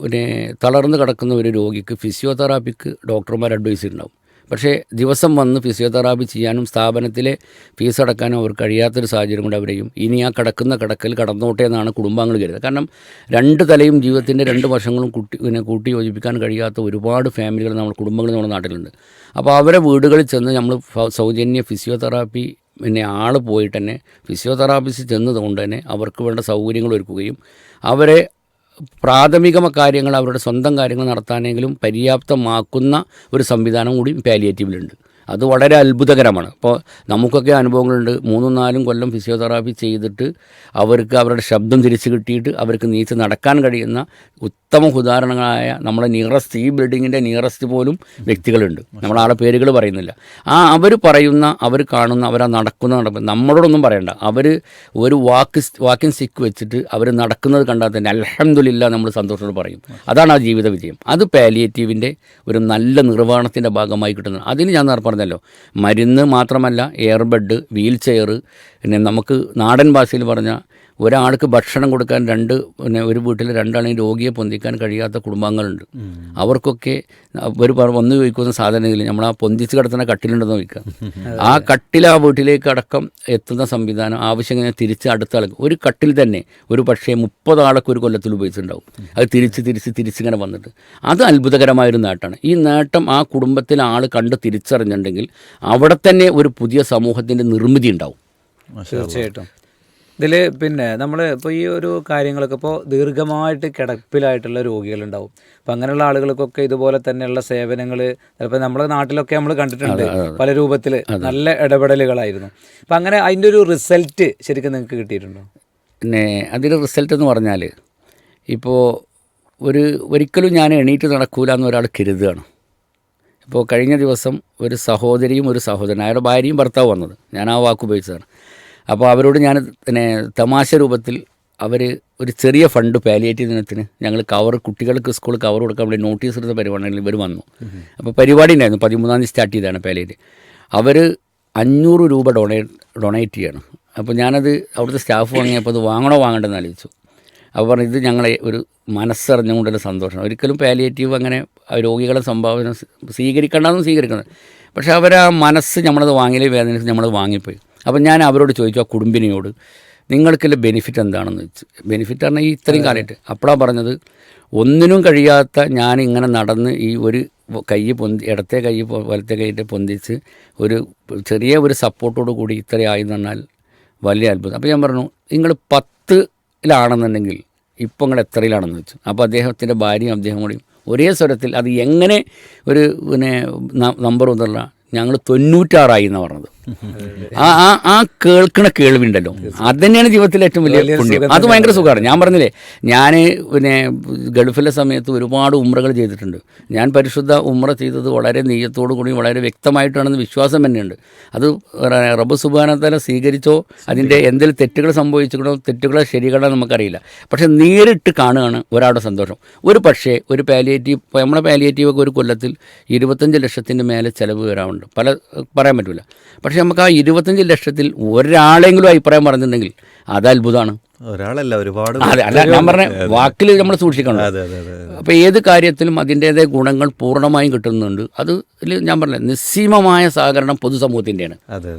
പിന്നെ തളർന്ന് കിടക്കുന്ന ഒരു രോഗിക്ക് ഫിസിയോതെറാപ്പിക്ക് ഡോക്ടർമാർ അഡ്വൈസ് ചെയ്തിട്ടുണ്ടാവും പക്ഷേ ദിവസം വന്ന് ഫിസിയോതെറാപ്പി ചെയ്യാനും സ്ഥാപനത്തിലെ ഫീസ് അടക്കാനും അവർ കഴിയാത്തൊരു സാഹചര്യം കൊണ്ട് അവരെയും ഇനി ആ കിടക്കുന്ന കിടക്കൽ കടന്നോട്ടെ എന്നാണ് കുടുംബാംഗങ്ങൾ കരുതുന്നത്. കാരണം രണ്ട് തലയും ജീവിതത്തിന്റെ രണ്ട് വശങ്ങളും കൂട്ടി പിന്നെ കൂട്ടി യോജിപ്പിക്കാൻ കഴിയാത്ത ഒരുപാട് ഫാമിലികൾ നമ്മൾ കുടുംബങ്ങൾ നമ്മുടെ നാട്ടിലുണ്ട്. അപ്പോൾ അവരെ വീടുകളിൽ ചെന്ന് നമ്മൾ സൗജന്യ ഫിസിയോതെറാപ്പി പിന്നെ ആൾ പോയിട്ട് തന്നെ ഫിസിയോതെറാപ്പിസ്റ്റ് ചെന്നതുകൊണ്ട് തന്നെ അവർക്ക് വേണ്ട സൗകര്യങ്ങൾ ഒരുക്കുകയും അവരെ പ്രാഥമിക കാര്യങ്ങൾ അവരുടെ സ്വന്തം കാര്യങ്ങൾ നടത്താനെങ്കിലും പര്യാപ്തമാക്കുന്ന ഒരു സംവിധാനം കൂടി പാലിയേറ്റീവിലുണ്ട് അത് വളരെ അത്ഭുതകരമാണ്. അപ്പോൾ നമുക്കൊക്കെ അനുഭവങ്ങളുണ്ട്. മൂന്നും നാലും കൊല്ലം ഫിസിയോതെറാപ്പി ചെയ്തിട്ട് അവർക്ക് അവരുടെ ശബ്ദം തിരിച്ചു കിട്ടിയിട്ട് അവർക്ക് നീച്ച് നടക്കാൻ കഴിയുന്ന ഉത്തമ ഉദാഹരണങ്ങളായ നമ്മുടെ നിയറസ്റ്റ് ഈ ബിൽഡിങ്ങിന്റെ നിയറസ്റ്റ് പോലും വ്യക്തികളുണ്ട്. നമ്മൾ പേരുകൾ പറയുന്നില്ല. ആ അവർ പറയുന്ന അവർ കാണുന്ന അവരാ നടക്കുന്ന നടക്കുന്ന നമ്മളോടൊന്നും പറയണ്ട. അവർ ഒരു വാക്ക് വാക്കിംഗ് സ്റ്റിക്ക് വെച്ചിട്ട് അവർ നടക്കുന്നത് കണ്ടാൽ തന്നെ അലഹമില്ല നമ്മൾ സന്തോഷത്തോട് പറയും. അതാണ് ആ ജീവിത വിജയം. അത് പാലിയേറ്റീവിന്റെ ഒരു നല്ല നിർവഹണത്തിന്റെ ഭാഗമായി കിട്ടുന്നത്. അതിന് ഞാൻ പറഞ്ഞല്ലോ. മരുന്ന് മാത്രമല്ല എയർബെഡ് വീൽ ചെയർ പിന്നെ നമുക്ക് നാടൻ ഭാഷയിൽ പറഞ്ഞ ഒരാൾക്ക് ഭക്ഷണം കൊടുക്കാൻ രണ്ട് പിന്നെ ഒരു വീട്ടിൽ രണ്ടാണെങ്കിൽ രോഗിയെ പൊന്തിക്കാൻ കഴിയാത്ത കുടുംബങ്ങളുണ്ട് അവർക്കൊക്കെ ഒരു ഒന്ന് വന്ന് ചോദിക്കുന്ന സാധനത്തിൽ നമ്മൾ ആ പൊന്തിച്ച് കിടത്തുന്ന കട്ടിലുണ്ടെന്ന് ചോദിക്കാം ആ കട്ടിൽ ആ വീട്ടിലേക്ക് അടക്കം എത്തുന്ന സംവിധാനം ആവശ്യം ഇങ്ങനെ തിരിച്ച് അടുത്ത ആൾക്ക് ഒരു കട്ടിൽ തന്നെ ഒരു പക്ഷേ മുപ്പത് ആളൊക്കെ ഒരു കൊല്ലത്തിൽ ഉപയോഗിച്ചിട്ടുണ്ടാവും. അത് തിരിച്ച് തിരിച്ച് തിരിച്ചിങ്ങനെ വന്നിട്ട്. അത് അത്ഭുതകരമായൊരു നേട്ടമാണ്. ഈ നേട്ടം ആ കുടുംബത്തിലെ ആൾ കണ്ട് തിരിച്ചറിഞ്ഞിട്ടുണ്ടെങ്കിൽ അവിടെ തന്നെ ഒരു പുതിയ സമൂഹത്തിന്റെ നിർമ്മിതി ഉണ്ടാവും.
തീർച്ചയായിട്ടും. ഇതിൽ പിന്നെ നമ്മൾ ഇപ്പോൾ ഈ ഒരു കാര്യങ്ങളൊക്കെ ഇപ്പോൾ ദീർഘമായിട്ട് കിടപ്പിലായിട്ടുള്ള രോഗികളുണ്ടാവും. അപ്പം അങ്ങനെയുള്ള ആളുകൾക്കൊക്കെ ഇതുപോലെ തന്നെയുള്ള സേവനങ്ങൾ ചിലപ്പോൾ നമ്മുടെ നാട്ടിലൊക്കെ നമ്മൾ കണ്ടിട്ടുണ്ട് പല രൂപത്തിൽ നല്ല ഇടപെടലുകളായിരുന്നു. അപ്പം അങ്ങനെ അതിന്റെ ഒരു റിസൾട്ട് ശരിക്കും നിങ്ങൾക്ക് കിട്ടിയിട്ടുണ്ടോ?
പിന്നെ അതിന്റെ റിസൾട്ട് എന്ന് പറഞ്ഞാൽ ഇപ്പോൾ ഒരു ഒരിക്കലും ഞാൻ എണീറ്റ് നടക്കൂല എന്ന് ഒരാൾ കരുതുകയാണ്. ഇപ്പോൾ കഴിഞ്ഞ ദിവസം ഒരു സഹോദരിയും ഒരു സഹോദരൻ അയാളുടെ ഭാര്യയും ഭർത്താവ് വന്നത്. ഞാൻ ആ വാക്ക് ഉപയോഗിച്ചതാണ്. അപ്പോൾ അവരോട് ഞാൻ പിന്നെ തമാശ രൂപത്തിൽ അവർ ഒരു ചെറിയ ഫണ്ട് പാലിയേറ്റീവ് ദിനത്തിന് ഞങ്ങൾ കവർ കുട്ടികൾക്ക് സ്കൂൾ കവർ കൊടുക്കാൻ വേണ്ടി നോട്ടീസ് എടുത്ത പരിപാടിയിൽ ഇവർ വന്നു. അപ്പോൾ പരിപാടി ഉണ്ടായിരുന്നു. പതിമൂന്നാം തീയതി സ്റ്റാർട്ട് ചെയ്താണ് പാലിയേറ്റ്. അവർ അഞ്ഞൂറ് രൂപ ഡൊണേറ്റ് ഡൊണേറ്റ് ചെയ്യണം. അപ്പോൾ ഞാനത് അവിടുത്തെ സ്റ്റാഫ് വാങ്ങിയപ്പോൾ അത് വാങ്ങണോ വാങ്ങണ്ടെന്ന് ആലോചിച്ചു. അപ്പോൾ പറഞ്ഞു ഇത് ഞങ്ങളെ ഒരു മനസ്സറിഞ്ഞുകൊണ്ടൊരു സന്തോഷം. ഒരിക്കലും പാലിയേറ്റീവ് അങ്ങനെ രോഗികളെ സംഭാവന സ്വീകരിക്കേണ്ടതെന്ന് സ്വീകരിക്കുന്നത് പക്ഷേ അവർ ആ മനസ്സ് നമ്മളത് വാങ്ങിയില്ലേ വേദന നമ്മളത് വാങ്ങിപ്പോയി. അപ്പം ഞാൻ അവരോട് ചോദിച്ചു ആ കുടുംബിനിയോട് നിങ്ങൾക്കുള്ള ബെനിഫിറ്റ് എന്താണെന്ന് വെച്ച്? ബെനിഫിറ്റ് പറഞ്ഞാൽ ഈ ഇത്രയും കാലമായിട്ട് അപ്പോഴാണ് പറഞ്ഞത് ഒന്നിനും കഴിയാത്ത ഞാൻ ഇങ്ങനെ നടന്ന് ഈ ഒരു കൈ പൊന്തി ഇടത്തെ കൈ വലത്തെ കൈയിട്ട് പൊന്തിച്ച് ഒരു ചെറിയ ഒരു സപ്പോർട്ടോട് കൂടി ഇത്രയായി എന്ന് പറഞ്ഞാൽ വലിയ അത്ഭുതം. അപ്പോൾ ഞാൻ പറഞ്ഞു നിങ്ങൾ പത്തിലാണെന്നുണ്ടെങ്കിൽ ഇപ്പം നിങ്ങൾ എത്രയിലാണെന്ന് വെച്ചു? അപ്പോൾ അദ്ദേഹത്തിന്റെ ഭാര്യയും അദ്ദേഹം കൂടിയും ഒരേ സ്വരത്തിൽ അത് എങ്ങനെ ഒരു പിന്നെ നമ്പർ ഒന്നുമല്ല ഞങ്ങൾ തൊണ്ണൂറ്റാറായി എന്നാണ് പറഞ്ഞത്. ആ ആ ആ കേൾക്കണ കേൾവിണ്ടല്ലോ. അത് തന്നെയാണ് ജീവിതത്തിലെ ഏറ്റവും വലിയ പുണ്യം. അത് ഭയങ്കര സുഖമാണ്. ഞാൻ പറഞ്ഞില്ലേ ഞാൻ പിന്നെ ഗൾഫിലെ സമയത്ത് ഒരുപാട് ഉമ്രകൾ ചെയ്തിട്ടുണ്ട്. ഞാൻ പരിശുദ്ധ ഉമ്ര ചെയ്തത് വളരെ നെയ്യത്തോടു കൂടി വളരെ വ്യക്തമായിട്ടാണെന്ന് വിശ്വാസം തന്നെയുണ്ട്. അത് റബ്ബ് സുബാനത്തല സ്വീകരിച്ചോ അതിന്റെ എന്തെങ്കിലും തെറ്റുകൾ സംഭവിച്ചോ തെറ്റുകളോ ശരികളോ നമുക്കറിയില്ല. പക്ഷെ നേരിട്ട് കാണുകയാണ് ഒരാളുടെ സന്തോഷം. ഒരു പക്ഷേ ഒരു പാലിയേറ്റീവ് നമ്മളെ നമ്മുടെ പാലിയേറ്റീവ് ഒക്കെ ഒരു കൊല്ലത്തിൽ ഇരുപത്തഞ്ച് ലക്ഷത്തിന്റെ മേലെ ചിലവ് വരാറുണ്ട്. പല പറയാൻ പറ്റില്ല പക്ഷേ നമുക്ക് ആ ഇരുപത്തഞ്ച് ലക്ഷത്തിൽ ഒരാളെങ്കിലും അഭിപ്രായം പറഞ്ഞിട്ടുണ്ടെങ്കിൽ അത് അത്ഭുതമാണ്.
ഒരാളല്ല ഒരുപാട്
അല്ല ഞാൻ പറഞ്ഞ വാക്കിൽ നമ്മൾ സൂക്ഷിക്കണം. അപ്പോൾ ഏത് കാര്യത്തിലും അതിന്റേതായ ഗുണങ്ങൾ പൂർണമായും കിട്ടുന്നുണ്ട്. അത് ഞാൻ പറഞ്ഞ നിസ്സീമമായ സഹകരണം പൊതുസമൂഹത്തിന്റെയാണ്.
അതെ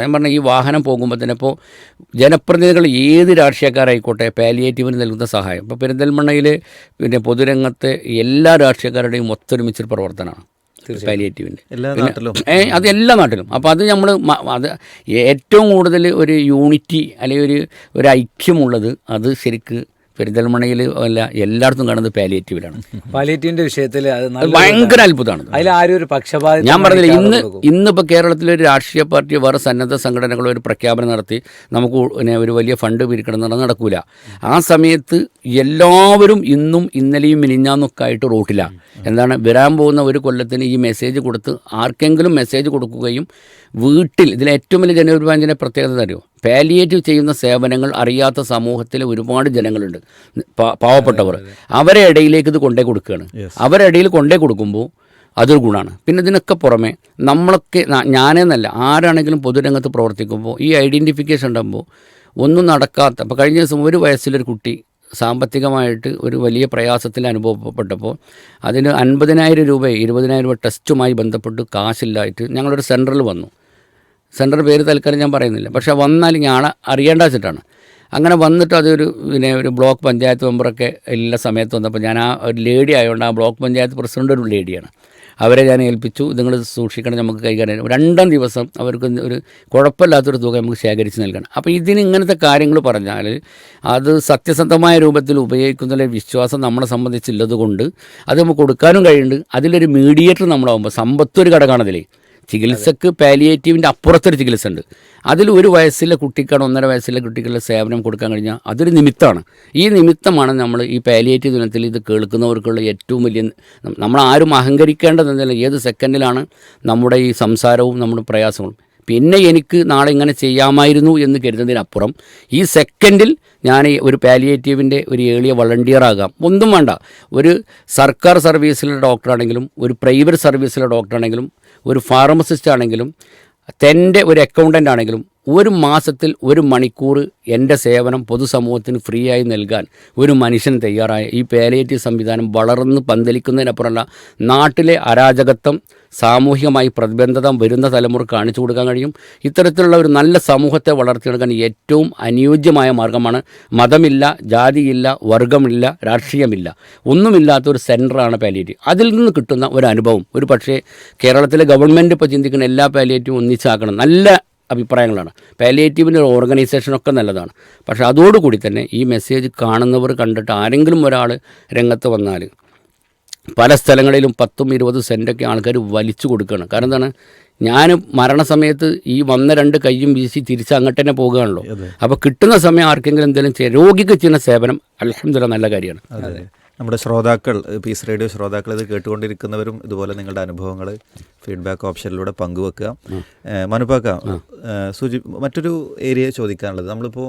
ഞാൻ പറഞ്ഞ ഈ വാഹനം പോകുമ്പോൾ തന്നെ ഇപ്പോൾ ജനപ്രതിനിധികൾ ഏത് രാഷ്ട്രീയക്കാരായിക്കോട്ടെ പാലിയേറ്റീവിന് നൽകുന്ന സഹായം. ഇപ്പോൾ പെരിന്തൽമണ്ണയിൽ പിന്നെ പൊതുരംഗത്തെ എല്ലാ രാഷ്ട്രീയക്കാരുടെയും ഒത്തൊരുമിച്ചൊരു പ്രവർത്തനമാണ്. പാലിയേറ്റീവിന്റെ
എല്ലാ നാട്ടിലും.
ഏ അത് എല്ലാ നാട്ടിലും. അപ്പോൾ അത് നമ്മൾ അത് ഏറ്റവും കൂടുതൽ ഒരു യൂണിറ്റി അല്ലെങ്കിൽ ഒരു ഒരു ഐക്യമുള്ളത് അത് ശരിക്ക് പെരിന്തൽമണ്ണയിൽ അല്ല എല്ലായിടത്തും കാണുന്നത് പാലിയേറ്റീവിലാണ്.
പാലിയേറ്റീവിന്റെ വിഷയത്തിൽ
ഭയങ്കര അത്ഭുതമാണ്.
അതിൽ ആരും ഒരു പക്ഷപാതി
ഞാൻ പറഞ്ഞില്ല ഇന്ന് ഇന്നിപ്പോൾ കേരളത്തിലെ ഒരു രാഷ്ട്രീയ പാർട്ടി വേറെ സന്നദ്ധ സംഘടനകൾ ഒരു പ്രഖ്യാപനം നടത്തി നമുക്ക് പിന്നെ ഒരു വലിയ ഫണ്ട് പിരിക്കണം എന്ന് പറഞ്ഞാൽ നടക്കൂല. ആ സമയത്ത് എല്ലാവരും ഇന്നും ഇന്നലെയും മിനിഞ്ഞാന്നൊക്കെ ആയിട്ട് റോട്ടില്ല എന്താണ് വരാൻ പോകുന്ന ഒരു കൊല്ലത്തിന് ഈ മെസ്സേജ് കൊടുത്ത് ആർക്കെങ്കിലും മെസ്സേജ് കൊടുക്കുകയും വീട്ടിൽ ഇതിൽ ഏറ്റവും വലിയ ജനവിഭാഗത്തിന്റെ പ്രത്യേകത അറിയോ? പാലിയേറ്റീവ് ചെയ്യുന്ന സേവനങ്ങൾ അറിയാത്ത സമൂഹത്തിലെ ഒരുപാട് ജനങ്ങളുണ്ട്. പാവപ്പെട്ടവർ. അവരെ ഇടയിലേക്ക് ഇത് കൊണ്ടേ കൊടുക്കുകയാണ് അവരെ ഇടയിൽ കൊണ്ടേ കൊടുക്കുമ്പോൾ അതൊരു ഗുണമാണ് പിന്നെ ഇതിനൊക്കെ പുറമെ നമ്മളൊക്കെ ഞാനെന്നല്ല ആരാണെങ്കിലും പൊതുരംഗത്ത് പ്രവർത്തിക്കുമ്പോൾ ഈ ഐഡന്റിഫിക്കേഷൻ ഉണ്ടാകുമ്പോൾ ഒന്നും നടക്കാത്ത അപ്പോൾ കഴിഞ്ഞ ദിവസം ഒരു വയസ്സിലൊരു കുട്ടി സാമ്പത്തികമായിട്ട് ഒരു വലിയ പ്രയാസത്തിൽ അനുഭവപ്പെട്ടപ്പോൾ അതിന് അൻപതിനായിരം രൂപ ഇരുപതിനായിരം രൂപ ടെസ്റ്റുമായി ബന്ധപ്പെട്ട് കാശില്ലായിട്ട് ഞങ്ങളൊരു സെന്ററിൽ വന്നു. സെന്റർ പേര് തൽക്കാലം ഞാൻ പറയുന്നില്ല. പക്ഷേ വന്നാൽ ഞാൻ അറിയേണ്ട വെച്ചിട്ടാണ്. അങ്ങനെ വന്നിട്ട് അതൊരു പിന്നെ ഒരു ബ്ലോക്ക് പഞ്ചായത്ത് മെമ്പറൊക്കെ എല്ലാ സമയത്ത് വന്നപ്പോൾ ഞാൻ ആ ഒരു ലേഡി ആയതുകൊണ്ട് ആ ബ്ലോക്ക് പഞ്ചായത്ത് പ്രസിഡന്റ് ഒരു ലേഡിയാണ്. അവരെ ഞാൻ ഏൽപ്പിച്ചു. നിങ്ങൾ സൂക്ഷിക്കണം നമുക്ക് കൈകാര്യം രണ്ടാം ദിവസം അവർക്ക് ഒരു കുഴപ്പമില്ലാത്തൊരു തുക നമുക്ക് ശേഖരിച്ച് നൽകണം. അപ്പോൾ ഇതിന് ഇങ്ങനത്തെ കാര്യങ്ങൾ പറഞ്ഞാൽ അത് സത്യസന്ധമായ രൂപത്തിൽ ഉപയോഗിക്കുന്ന വിശ്വാസം നമ്മളെ സംബന്ധിച്ചുള്ളത് കൊണ്ട് അത് നമുക്ക് കൊടുക്കാനും കഴിയുന്നുണ്ട്. അതിലൊരു മീഡിയേറ്റർ നമ്മളാവുമ്പോൾ സമ്പത്തൊരു ഘടകമാണ് ചികിത്സക്ക് പാലിയേറ്റീവിന്റെ അപ്പുറത്തൊരു ചികിത്സ ഉണ്ട് അതിൽ ഒരു വയസ്സിലെ കുട്ടിക്കാണ് ഒന്നര വയസ്സിലെ കുട്ടിക്കുള്ള സേവനം കൊടുക്കാൻ കഴിഞ്ഞാൽ അതൊരു നിമിത്തമാണ്. ഈ നിമിത്തമാണ് നമ്മൾ ഈ പാലിയേറ്റീവ് ദിനത്തിൽ ഇത് കേൾക്കുന്നവർക്കുള്ള ഏറ്റവും വലിയ നമ്മൾ ആരും അഹങ്കരിക്കേണ്ടതെന്നല്ല ഏത് സെക്കൻഡിലാണ് നമ്മുടെ ഈ സംസാരവും നമ്മുടെ പ്രയാസങ്ങളും. പിന്നെ എനിക്ക് നാളെ ഇങ്ങനെ ചെയ്യാമായിരുന്നു എന്ന് കരുതുന്നതിനപ്പുറം ഈ സെക്കൻഡിൽ ഞാൻ ഒരു പാലിയേറ്റീവിന്റെ ഒരു ഏളിയ വളണ്ടിയർ ആകാം. ഒന്നും വേണ്ട. ഒരു സർക്കാർ സർവീസിലെ ഡോക്ടറാണെങ്കിലും ഒരു പ്രൈവറ്റ് സർവീസിലെ ഡോക്ടറാണെങ്കിലും ഒരു ഫാർമസിസ്റ്റ് ആണെങ്കിലും തന്റെ ഒരു അക്കൗണ്ടന്റ് ആണെങ്കിലും ഒരു മാസത്തിൽ ഒരു മണിക്കൂർ എന്റെ സേവനം പൊതുസമൂഹത്തിന് ഫ്രീ ആയി നൽകാൻ ഒരു മനുഷ്യൻ തയ്യാറായ. ഈ പാലിയേറ്റീവ് സംവിധാനം വളർന്ന് പന്തലിക്കുന്നതിനപ്പുറമല്ല നാട്ടിലെ അരാജകത്വം സാമൂഹികമായി പ്രതിബന്ധത വരുന്ന തലമുറ കാണിച്ചു കൊടുക്കാൻ കഴിയും. ഇത്തരത്തിലുള്ള ഒരു നല്ല സമൂഹത്തെ വളർത്തിയെടുക്കാൻ ഏറ്റവും അനുയോജ്യമായ മാർഗമാണ് മതമില്ല ജാതിയില്ല വർഗമില്ല രാഷ്ട്രീയമില്ല. ഒന്നുമില്ലാത്ത ഒരു സെന്ററാണ് പാലിയേറ്റീവ് അതിൽ നിന്ന് കിട്ടുന്ന ഒരു അനുഭവം. ഒരു പക്ഷേ കേരളത്തിലെ ഗവൺമെന്റ് ഇപ്പോൾ ചിന്തിക്കുന്ന എല്ലാ പാലിയേറ്റീവും ഒന്നിച്ചാക്കണം. നല്ല അഭിപ്രായങ്ങളാണ്. പാലിയേറ്റീവിന്റെ ഓർഗനൈസേഷനൊക്കെ നല്ലതാണ്. പക്ഷേ അതോടുകൂടി തന്നെ ഈ മെസ്സേജ് കാണുന്നവർ കണ്ടിട്ട് ആരെങ്കിലും ഒരാൾ രംഗത്ത് വന്നാൽ പല സ്ഥലങ്ങളിലും പത്തും ഇരുപത് സെന്റൊക്കെ ആൾക്കാർ വലിച്ചു കൊടുക്കുകയാണ് കാരണം എന്താണ്? ഞാൻ മരണസമയത്ത് ഈ വന്ന രണ്ട് കൈയും വീശി തിരിച്ച് അങ്ങോട്ട് തന്നെ പോകുകയാണല്ലോ അപ്പോൾ കിട്ടുന്ന സമയം ആർക്കെങ്കിലും എന്തെങ്കിലും രോഗിക്ക് ചെയ്യുന്ന സേവനം അലഹമില്ല നല്ല കാര്യമാണ്.
നമ്മുടെ ശ്രോതാക്കൾ പീസ് റേഡിയോ ശ്രോതാക്കൾ ഇത് കേട്ടുകൊണ്ടിരിക്കുന്നവരും ഇതുപോലെ നിങ്ങളുടെ അനുഭവങ്ങൾ ഫീഡ്ബാക്ക് ഓപ്ഷനിലൂടെ പങ്കുവെക്കുക. മനുപ്പാക്ക സൂചി സുജി മറ്റൊരു ഏരിയ ചോദിക്കാനുള്ളത് നമ്മളിപ്പോൾ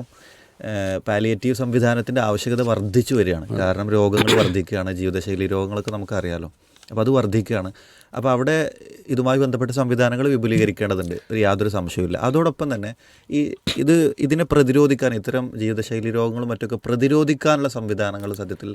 പാലിയേറ്റീവ് സംവിധാനത്തിന്റെ ആവശ്യകത വർദ്ധിച്ചു വരികയാണ്. കാരണം രോഗങ്ങൾ വർദ്ധിക്കുകയാണ് ജീവിതശൈലി രോഗങ്ങളൊക്കെ നമുക്കറിയാലോ. അപ്പോൾ അത് വർദ്ധിക്കുകയാണ്. അപ്പോൾ അവിടെ ഇതുമായി ബന്ധപ്പെട്ട സംവിധാനങ്ങൾ വിപുലീകരിക്കേണ്ടതുണ്ട്. യാതൊരു സംശയവുമില്ല. അതോടൊപ്പം തന്നെ ഈ ഇത് ഇതിനെ പ്രതിരോധിക്കാൻ ഇത്തരം ജീവിതശൈലി രോഗങ്ങളും മറ്റൊക്കെ പ്രതിരോധിക്കാനുള്ള സംവിധാനങ്ങൾ സത്യത്തിൽ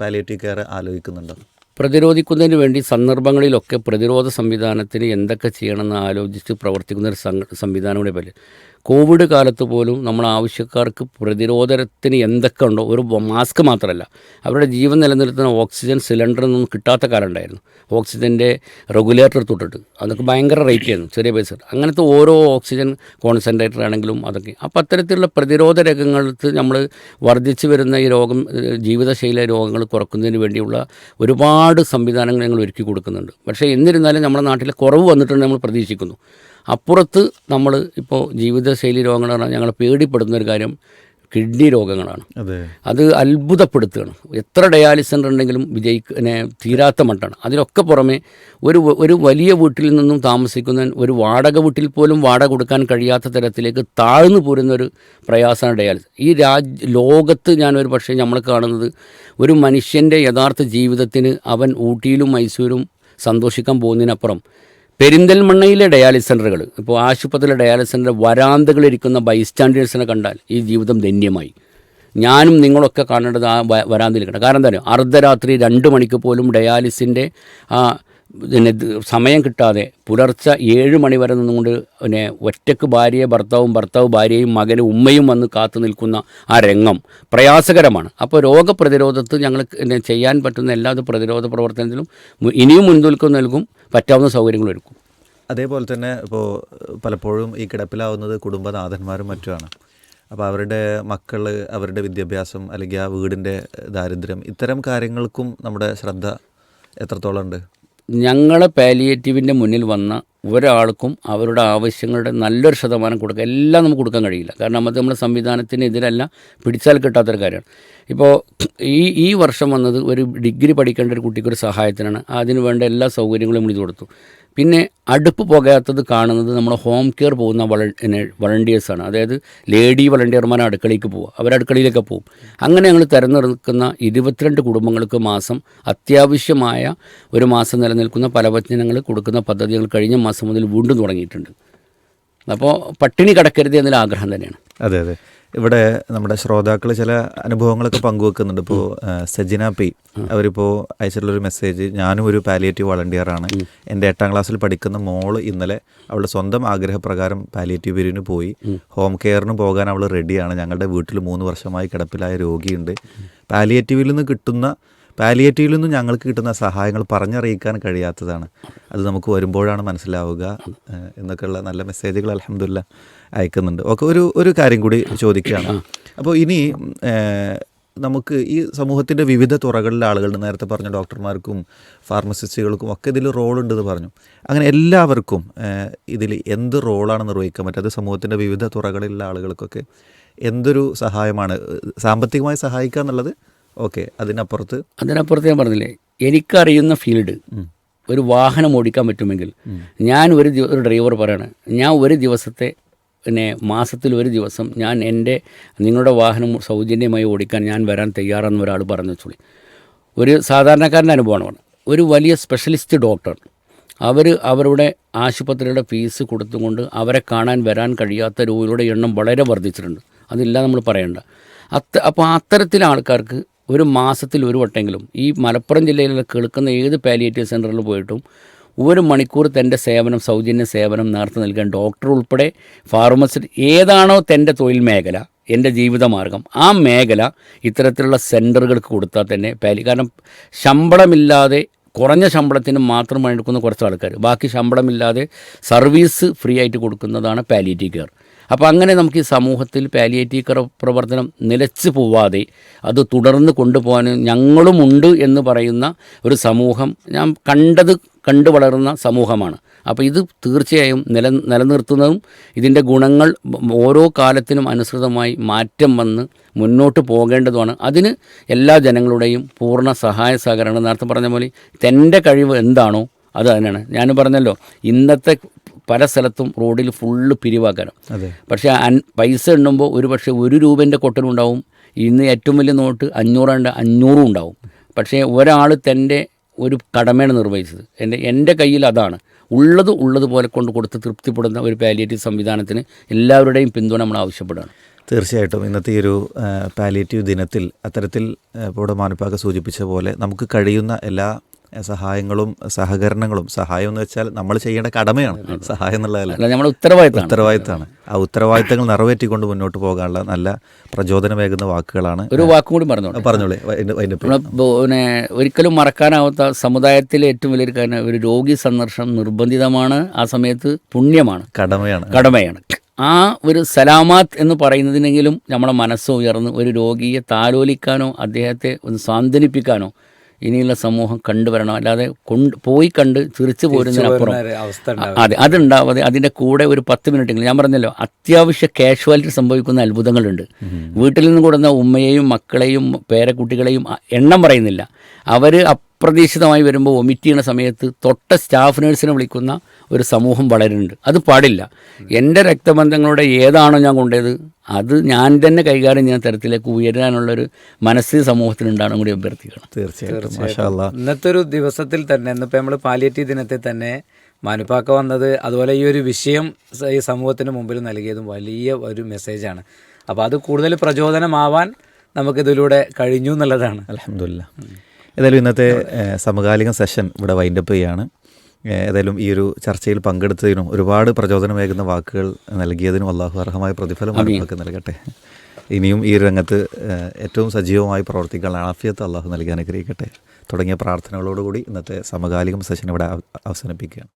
പാലിയേറ്റീവ് കെയർ ആലോചിക്കുന്നുണ്ടോ?
പ്രതിരോധിക്കുന്നതിന് വേണ്ടി സന്ദർഭങ്ങളിലൊക്കെ പ്രതിരോധ സംവിധാനത്തിന് എന്തൊക്കെ ചെയ്യണമെന്ന് ആലോചിച്ച് പ്രവർത്തിക്കുന്ന ഒരു സംവിധാനം കൂടെ പറ്റും കോവിഡ് കാലത്ത് പോലും നമ്മൾ ആവശ്യക്കാർക്ക് പ്രതിരോധത്തിന് എന്തൊക്കെ ഉണ്ടോ ഒരു മാസ്ക് മാത്രമല്ല അവരുടെ ജീവൻ നിലനിർത്തുന്ന ഓക്സിജൻ സിലിണ്ടറൊന്നും കിട്ടാത്ത കാലം ഉണ്ടായിരുന്നു ഓക്സിജന്റെ റെഗുലേറ്റർ തൊട്ടിട്ട്. അതൊക്കെ ഭയങ്കര റേറ്റ് ആയിരുന്നു ചെറിയ പൈസ. അങ്ങനത്തെ ഓരോ ഓക്സിജൻ കോൺസെൻട്രേറ്റർ ആണെങ്കിലും അതൊക്കെ. അപ്പോൾ അത്തരത്തിലുള്ള പ്രതിരോധ രംഗങ്ങൾക്ക് നമ്മൾ വർദ്ധിച്ചു വരുന്ന ഈ രോഗം ജീവിതശൈലി രോഗങ്ങൾ കുറക്കുന്നതിന് വേണ്ടിയുള്ള ഒരുപാട് സംവിധാനങ്ങൾ ഞങ്ങൾ ഒരുക്കി കൊടുക്കുന്നുണ്ട്. പക്ഷേ എന്നിരുന്നാലും നമ്മുടെ നാട്ടിൽ കുറവ് വന്നിട്ടുണ്ട് നമ്മൾ പ്രതീക്ഷിക്കുന്നു. അപ്പുറത്ത് നമ്മൾ ഇപ്പോൾ ജീവിതശൈലി രോഗങ്ങളാണ് പറഞ്ഞാൽ ഞങ്ങൾ പേടിപ്പെടുന്ന ഒരു കാര്യം കിഡ്നി രോഗങ്ങളാണ്.
അതെ.
അത് അത്ഭുതപ്പെടുത്തുകയാണ്. എത്ര ഡയാലിസ് സെന്റർ ഉണ്ടെങ്കിലും വിജയിക്കുന്ന തീരാത്ത മട്ടാണ്. അതിനൊക്കെ പുറമെ ഒരു ഒരു വലിയ വീട്ടിൽ നിന്നും താമസിക്കുന്ന ഒരു വാടക വീട്ടിൽ പോലും വാടക കൊടുക്കാൻ കഴിയാത്ത തരത്തിലേക്ക് താഴ്ന്നു പോരുന്നൊരു പ്രയാസമാണ് ഡയാലിസ് ഈ രാജ് ലോകത്ത് ഞാൻ ഒരു പക്ഷേ നമ്മൾ കാണുന്നത് ഒരു മനുഷ്യന്റെ യഥാർത്ഥ ജീവിതത്തിന് അവൻ ഊട്ടിയിലും മൈസൂരും സന്തോഷിക്കാൻ പോകുന്നതിനപ്പുറം പെരിന്തൽമണ്ണയിലെ ഡയാലിസ് സെന്ററുകൾ ഇപ്പോൾ ആശുപത്രിയിലെ ഡയാലിസ് സെന്റർ വരാന്തകളിരിക്കുന്ന ബൈസ്റ്റാൻഡേഴ്സിനെ കണ്ടാൽ ഈ ജീവിതം ധന്യമായി. ഞാനും നിങ്ങളൊക്കെ കാണേണ്ടത് ആ വരാന്തയിൽ വരാന്തയിലിരിക്കണം കാരണം എന്താ അർദ്ധരാത്രി രണ്ട് മണിക്ക് പോലും ഡയാലിസിന്റെ ആ പിന്നെ സമയം കിട്ടാതെ പുലർച്ചെ ഏഴ് മണി വരെ നിന്നുകൊണ്ട് പിന്നെ ഒറ്റയ്ക്ക് ഭാര്യയെ ഭർത്താവും ഭർത്താവ് ഭാര്യയും മകനും ഉമ്മയും വന്ന് കാത്തു നിൽക്കുന്ന ആ രംഗം പ്രയാസകരമാണ്. അപ്പോൾ രോഗപ്രതിരോധത്തിൽ ഞങ്ങൾ ചെയ്യാൻ പറ്റുന്ന എല്ലാ പ്രതിരോധ പ്രവർത്തനത്തിലും ഇനിയും മുൻതൂക്കം നൽകും പറ്റാവുന്ന സൗകര്യങ്ങളും ഒരുക്കും.
അതേപോലെ തന്നെ ഇപ്പോൾ പലപ്പോഴും ഈ കിടപ്പിലാവുന്നത് കുടുംബനാഥന്മാരും മറ്റുമാണ്. അപ്പോൾ അവരുടെ മക്കൾ അവരുടെ വിദ്യാഭ്യാസം അല്ലെങ്കിൽ ആ വീടിന്റെ ദാരിദ്ര്യം ഇത്തരം കാര്യങ്ങൾക്കും നമ്മുടെ ശ്രദ്ധ എത്രത്തോളം ഉണ്ട്?
ഞങ്ങളെ പാലിയേറ്റീവിന്റെ മുന്നിൽ വന്ന ഒരാൾക്കും അവരുടെ ആവശ്യങ്ങളുടെ നല്ലൊരു ശതമാനം കൊടുക്കുക എല്ലാം നമുക്ക് കൊടുക്കാൻ കഴിയില്ല. കാരണം അത് നമ്മുടെ സംവിധാനത്തിനെതിരല്ല പിടിച്ചാൽ കിട്ടാത്തൊരു കാര്യമാണ്. ഇപ്പോൾ ഈ ഈ വർഷം വന്നത് ഒരു ഡിഗ്രി പഠിക്കേണ്ട ഒരു കുട്ടിക്കൊരു സഹായത്തിനാണ്. അതിന് വേണ്ട എല്ലാ സൗകര്യങ്ങളും നമ്മൾ ഇത് കൊടുത്തു. പിന്നെ അടുപ്പ് പുകയാത്തത് കാണുന്നത് നമ്മൾ ഹോം കെയർ പോകുന്ന വള വളണ്ടിയേഴ്സാണ് അതായത് ലേഡി വളണ്ടിയർമാർ അടുക്കളയ്ക്ക് പോകുക അവർ അടുക്കളയിലേക്ക് പോകും അങ്ങനെ ഞങ്ങൾ തിരഞ്ഞെടുക്കുന്ന ഇരുപത്തിരണ്ട് കുടുംബങ്ങൾക്ക് മാസം അത്യാവശ്യമായ ഒരു മാസം നിലനിൽക്കുന്ന പലവചനങ്ങൾ കൊടുക്കുന്ന പദ്ധതികൾ കഴിഞ്ഞ മാസം മുതൽ വീണ്ടും തുടങ്ങിയിട്ടുണ്ട്. അപ്പോൾ പട്ടിണി കിടക്കരുത് എന്നൊരു ആഗ്രഹം തന്നെയാണ്.
അതെ അതെ. ഇവിടെ നമ്മുടെ ശ്രോതാക്കൾ ചില അനുഭവങ്ങളൊക്കെ പങ്കുവെക്കുന്നുണ്ട്. ഇപ്പോൾ സജിന പി അവരിപ്പോൾ അയച്ചിട്ടുള്ളൊരു മെസ്സേജ് ഞാനും ഒരു പാലിയേറ്റീവ് വളണ്ടിയറാണ് എന്റെ എട്ടാം ക്ലാസ്സിൽ പഠിക്കുന്ന മോൾ ഇന്നലെ അവളുടെ സ്വന്തം ആഗ്രഹപ്രകാരം പാലിയേറ്റീവ് പിരിവിന് പോയി. ഹോം കെയറിന് പോകാൻ അവൾ റെഡിയാണ് ഞങ്ങളുടെ വീട്ടിൽ മൂന്ന് വർഷമായി കിടപ്പിലായ രോഗിയുണ്ട്. പാലിയേറ്റീവിൽ നിന്ന് കിട്ടുന്ന പാലിയേറ്റീവിൽ നിന്നും ഞങ്ങൾക്ക് കിട്ടുന്ന സഹായങ്ങൾ പറഞ്ഞറിയിക്കാൻ കഴിയാത്തതാണ്. അത് നമുക്ക് വരുമ്പോഴാണ് മനസ്സിലാവുക എന്നൊക്കെയുള്ള നല്ല മെസ്സേജുകൾ അലഹമില്ല അയക്കുന്നുണ്ട്. ഓക്കെ ഒരു ഒരു കാര്യം കൂടി ചോദിക്കുകയാണ് അപ്പോൾ ഇനി നമുക്ക് ഈ സമൂഹത്തിന്റെ വിവിധ തുറകളിലെ ആളുകൾ നേരത്തെ പറഞ്ഞ ഡോക്ടർമാർക്കും ഫാർമസിസ്റ്റുകൾക്കും ഒക്കെ ഇതിൽ റോളുണ്ടെന്ന് പറഞ്ഞു. അങ്ങനെ എല്ലാവർക്കും ഇതിൽ എന്ത് റോളാണ് നിർവഹിക്കാൻ പറ്റുക? അത് സമൂഹത്തിന്റെ വിവിധ തുറകളിലുള്ള ആളുകൾക്കൊക്കെ എന്തൊരു സഹായമാണ്? സാമ്പത്തികമായി സഹായിക്കുക എന്നുള്ളത്? ഓക്കെ അതിനപ്പുറത്ത്.
അതിനപ്പുറത്ത് ഞാൻ പറഞ്ഞില്ലേ എനിക്കറിയുന്ന ഫീൽഡ് ഒരു വാഹനം ഓടിക്കാൻ പറ്റുമെങ്കിൽ ഞാൻ ഒരു ഒരു ഡ്രൈവർ പറയാണ് ഞാൻ ഒരു ദിവസത്തെ പിന്നെ മാസത്തിൽ ഒരു ദിവസം ഞാൻ എന്റെ നിങ്ങളുടെ വാഹനം സൗജന്യമായി ഓടിക്കാൻ ഞാൻ വരാൻ തയ്യാറെന്ന് ഒരാൾ പറഞ്ഞു വെച്ചോളി. ഒരു സാധാരണക്കാരന്റെ അനുഭവമാണ്. ഒരു വലിയ സ്പെഷ്യലിസ്റ്റ് ഡോക്ടർ അവർ അവരുടെ ആശുപത്രിയുടെ ഫീസ് കൊടുത്തുകൊണ്ട് അവരെ കാണാൻ വരാൻ കഴിയാത്ത രോഗികളുടെ എണ്ണം വളരെ വർദ്ധിച്ചിട്ടുണ്ട്. അതില്ല നമ്മൾ പറയണ്ട. അത്ത അപ്പോൾ അത്തരത്തിലെ ആൾക്കാർക്ക് ഒരു മാസത്തിൽ ഒരു വട്ടെങ്കിലും ഈ മലപ്പുറം ജില്ലയിലുള്ള കേൾക്കുന്ന ഏത് പാലിയേറ്റീവ് സെന്ററിൽ പോയിട്ടും ഒരു മണിക്കൂർ തന്റെ സേവനം സൗജന്യ സേവനം നേർത്ത് നൽകാൻ ഡോക്ടർ ഉൾപ്പെടെ ഫാർമസിസ്റ്റ് ഏതാണോ തന്റെ തൊഴിൽ മേഖല എന്റെ ജീവിതമാർഗം ആ മേഖല ഇത്തരത്തിലുള്ള സെന്ററുകൾക്ക് കൊടുത്താൽ തന്നെ പാലി കാരണം ശമ്പളമില്ലാതെ കുറഞ്ഞ ശമ്പളത്തിന് മാത്രം പണിയെടുക്കുന്ന കുറച്ച് ആൾക്കാർ. ബാക്കി ശമ്പളമില്ലാതെ സർവീസ് ഫ്രീ ആയിട്ട് കൊടുക്കുന്നതാണ് പാലിയേറ്റീവ് കെയർ. അപ്പോൾ അങ്ങനെ നമുക്ക് ഈ സമൂഹത്തിൽ പാലിയേറ്റീവ് കെയർ പ്രവർത്തനം നിലച്ചു പോവാതെ അത് തുടർന്ന് കൊണ്ടുപോകാൻ ഞങ്ങളുമുണ്ട് എന്ന് പറയുന്ന ഒരു സമൂഹം ഞാൻ കണ്ടത് കണ്ടു വളരുന്ന സമൂഹമാണ്. അപ്പോൾ ഇത് തീർച്ചയായും നില നിലനിർത്തുന്നതും ഇതിന്റെ ഗുണങ്ങൾ ഓരോ കാലത്തിനും അനുസൃതമായി മാറ്റം വന്ന് മുന്നോട്ട് പോകേണ്ടതുമാണ്. അതിന് എല്ലാ ജനങ്ങളുടെയും പൂർണ സഹായ സഹകരണം. നേരത്തെ പറഞ്ഞ പോലെ തന്റെ കഴിവ് എന്താണോ അത് തന്നെയാണ്. ഞാൻ പറഞ്ഞല്ലോ ഇന്നത്തെ പല സ്ഥലത്തും റോഡിൽ ഫുള്ള് പിരിവാക്കാനും പക്ഷേ അൻ പൈസ എണ്ണുമ്പോൾ ഒരു പക്ഷേ ഒരു രൂപേന്റെ കൊട്ടനുണ്ടാവും ഇന്ന് ഏറ്റവും വലിയ നോട്ട് അഞ്ഞൂറുണ്ട് അഞ്ഞൂറും ഉണ്ടാവും. പക്ഷേ ഒരാൾ തന്റെ ഒരു കടമയാണ് നിർവഹിച്ചത്. എന്റെ എന്റെ കയ്യിൽ അതാണ്. ഉള്ളത് ഉള്ളതുപോലെ കൊണ്ട് കൊടുത്ത് തൃപ്തിപ്പെടുന്ന ഒരു പാലിയേറ്റീവ് സംവിധാനത്തിന് എല്ലാവരുടെയും പിന്തുണ നമ്മൾ ആവശ്യപ്പെടുകയാണ്.
തീർച്ചയായിട്ടും ഇന്നത്തെ ഈ ഒരു പാലിയേറ്റീവ് ദിനത്തിൽ അത്തരത്തിൽ ഇവിടെ മാനുപ്പാക്ക സൂചിപ്പിച്ച പോലെ നമുക്ക് കഴിയുന്ന എല്ലാ സഹായങ്ങളും സഹകരണങ്ങളും. സഹായം എന്ന് വെച്ചാൽ നമ്മൾ ചെയ്യേണ്ട കടമയാണ്. സഹായം എന്നുള്ളതല്ല.
നമ്മുടെ ഉത്തരവാദിത്തമാണ്.
ഉത്തരവാദിത്തമാണ്. ആ ഉത്തരവാദിത്തങ്ങൾ നിറവേറ്റിക്കൊണ്ട് മുന്നോട്ട് പോകാനുള്ള നല്ല പ്രചോദനമേകുന്ന വാക്കുകളാണ്
ഒരു വാക്കും കൂടി പറഞ്ഞു
പറഞ്ഞോളൂ.
പിന്നെ ഒരിക്കലും മറക്കാനാവാത്ത സമുദായത്തിലെ ഏറ്റവും വലിയൊരു കാര്യം ഒരു രോഗി സന്ദർശനം നിർബന്ധിതമാണ് ആ സമയത്ത് പുണ്യമാണ്.
കടമയാണ്.
കടമയാണ്. ആ ഒരു സലാമാത്ത് എന്ന് പറയുന്നതിനെങ്കിലും നമ്മുടെ മനസ്സ് ഉയർന്ന് ഒരു രോഗിയെ താലോലിക്കാനോ അദ്ദേഹത്തെ ഒന്ന് സാന്ത്വനിപ്പിക്കാനോ ഇനിയുള്ള സമൂഹം കണ്ടുവരണം. അല്ലാതെ കൊണ്ട് പോയി കണ്ട് തിരിച്ചു പോരുന്നതിനപ്പുറം അതെ അതുണ്ടാവാതെ അതിന്റെ കൂടെ ഒരു പത്ത് മിനിറ്റ് ഞാൻ പറഞ്ഞല്ലോ അത്യാവശ്യ കാഷ്വാലിറ്റി സംഭവിക്കുന്ന അത്ഭുതങ്ങളുണ്ട്. വീട്ടിൽ നിന്ന് കൂടുന്ന ഉമ്മയെയും മക്കളെയും പേരക്കുട്ടികളെയും എണ്ണം പറയുന്നില്ല. അവർ അപ്രതീക്ഷിതമായി വരുമ്പോൾ ഒമിറ്റ് ചെയ്യുന്ന സമയത്ത് തൊട്ട സ്റ്റാഫ് നേഴ്സിനെ വിളിക്കുന്ന ഒരു സമൂഹം വളരുന്നുണ്ട്. അത് പാടില്ല. എന്റെ രക്തബന്ധങ്ങളുടെ ഏതാണോ ഞാൻ കൊണ്ടത് അത് ഞാൻ തന്നെ കൈകാര്യം ചെയ്യുന്ന തരത്തിലേക്ക് ഉയരാനുള്ളൊരു മനസ്സ് സമൂഹത്തിനുണ്ടാണ് കൂടി അഭ്യർത്ഥിക്കണം.
തീർച്ചയായിട്ടും.
ഇന്നത്തെ ഒരു ദിവസത്തിൽ തന്നെ ഇന്നിപ്പോൾ നമ്മൾ പാലിയേറ്റീവ് ദിനത്തിൽ തന്നെ മാനുപ്പാക്ക വന്നത് അതുപോലെ ഈ ഒരു വിഷയം ഈ സമൂഹത്തിന് മുമ്പിൽ നൽകിയതും വലിയ ഒരു മെസ്സേജാണ് അപ്പോൾ അത് കൂടുതൽ പ്രചോദനമാവാൻ നമുക്കിതിലൂടെ കഴിഞ്ഞു എന്നുള്ളതാണ്.
അലഹമില്ല ഏതായാലും ഇന്നത്തെ സമകാലിക സെഷൻ ഇവിടെ വൈൻഡപ്പ് ചെയ്യാണ്. ഏഹ്, ഏതായാലും ഈ ഒരു ചർച്ചയിൽ പങ്കെടുത്തതിനും ഒരുപാട് പ്രചോദനമേകുന്ന വാക്കുകൾ നൽകിയതിനും അള്ളാഹു അർഹമായ പ്രതിഫലം നമുക്ക് നൽകട്ടെ. ഇനിയും ഈ രംഗത്ത് ഏറ്റവും സജീവമായി പ്രവർത്തിക്കാനുള്ള ആഫിയത്ത് അള്ളാഹു നൽകി അനുഗ്രഹിക്കട്ടെ. തുടങ്ങിയ പ്രാർത്ഥനകളോടുകൂടി ഇന്നത്തെ സമകാലികം സെഷൻ ഇവിടെ അവസാനിപ്പിക്കുകയാണ്.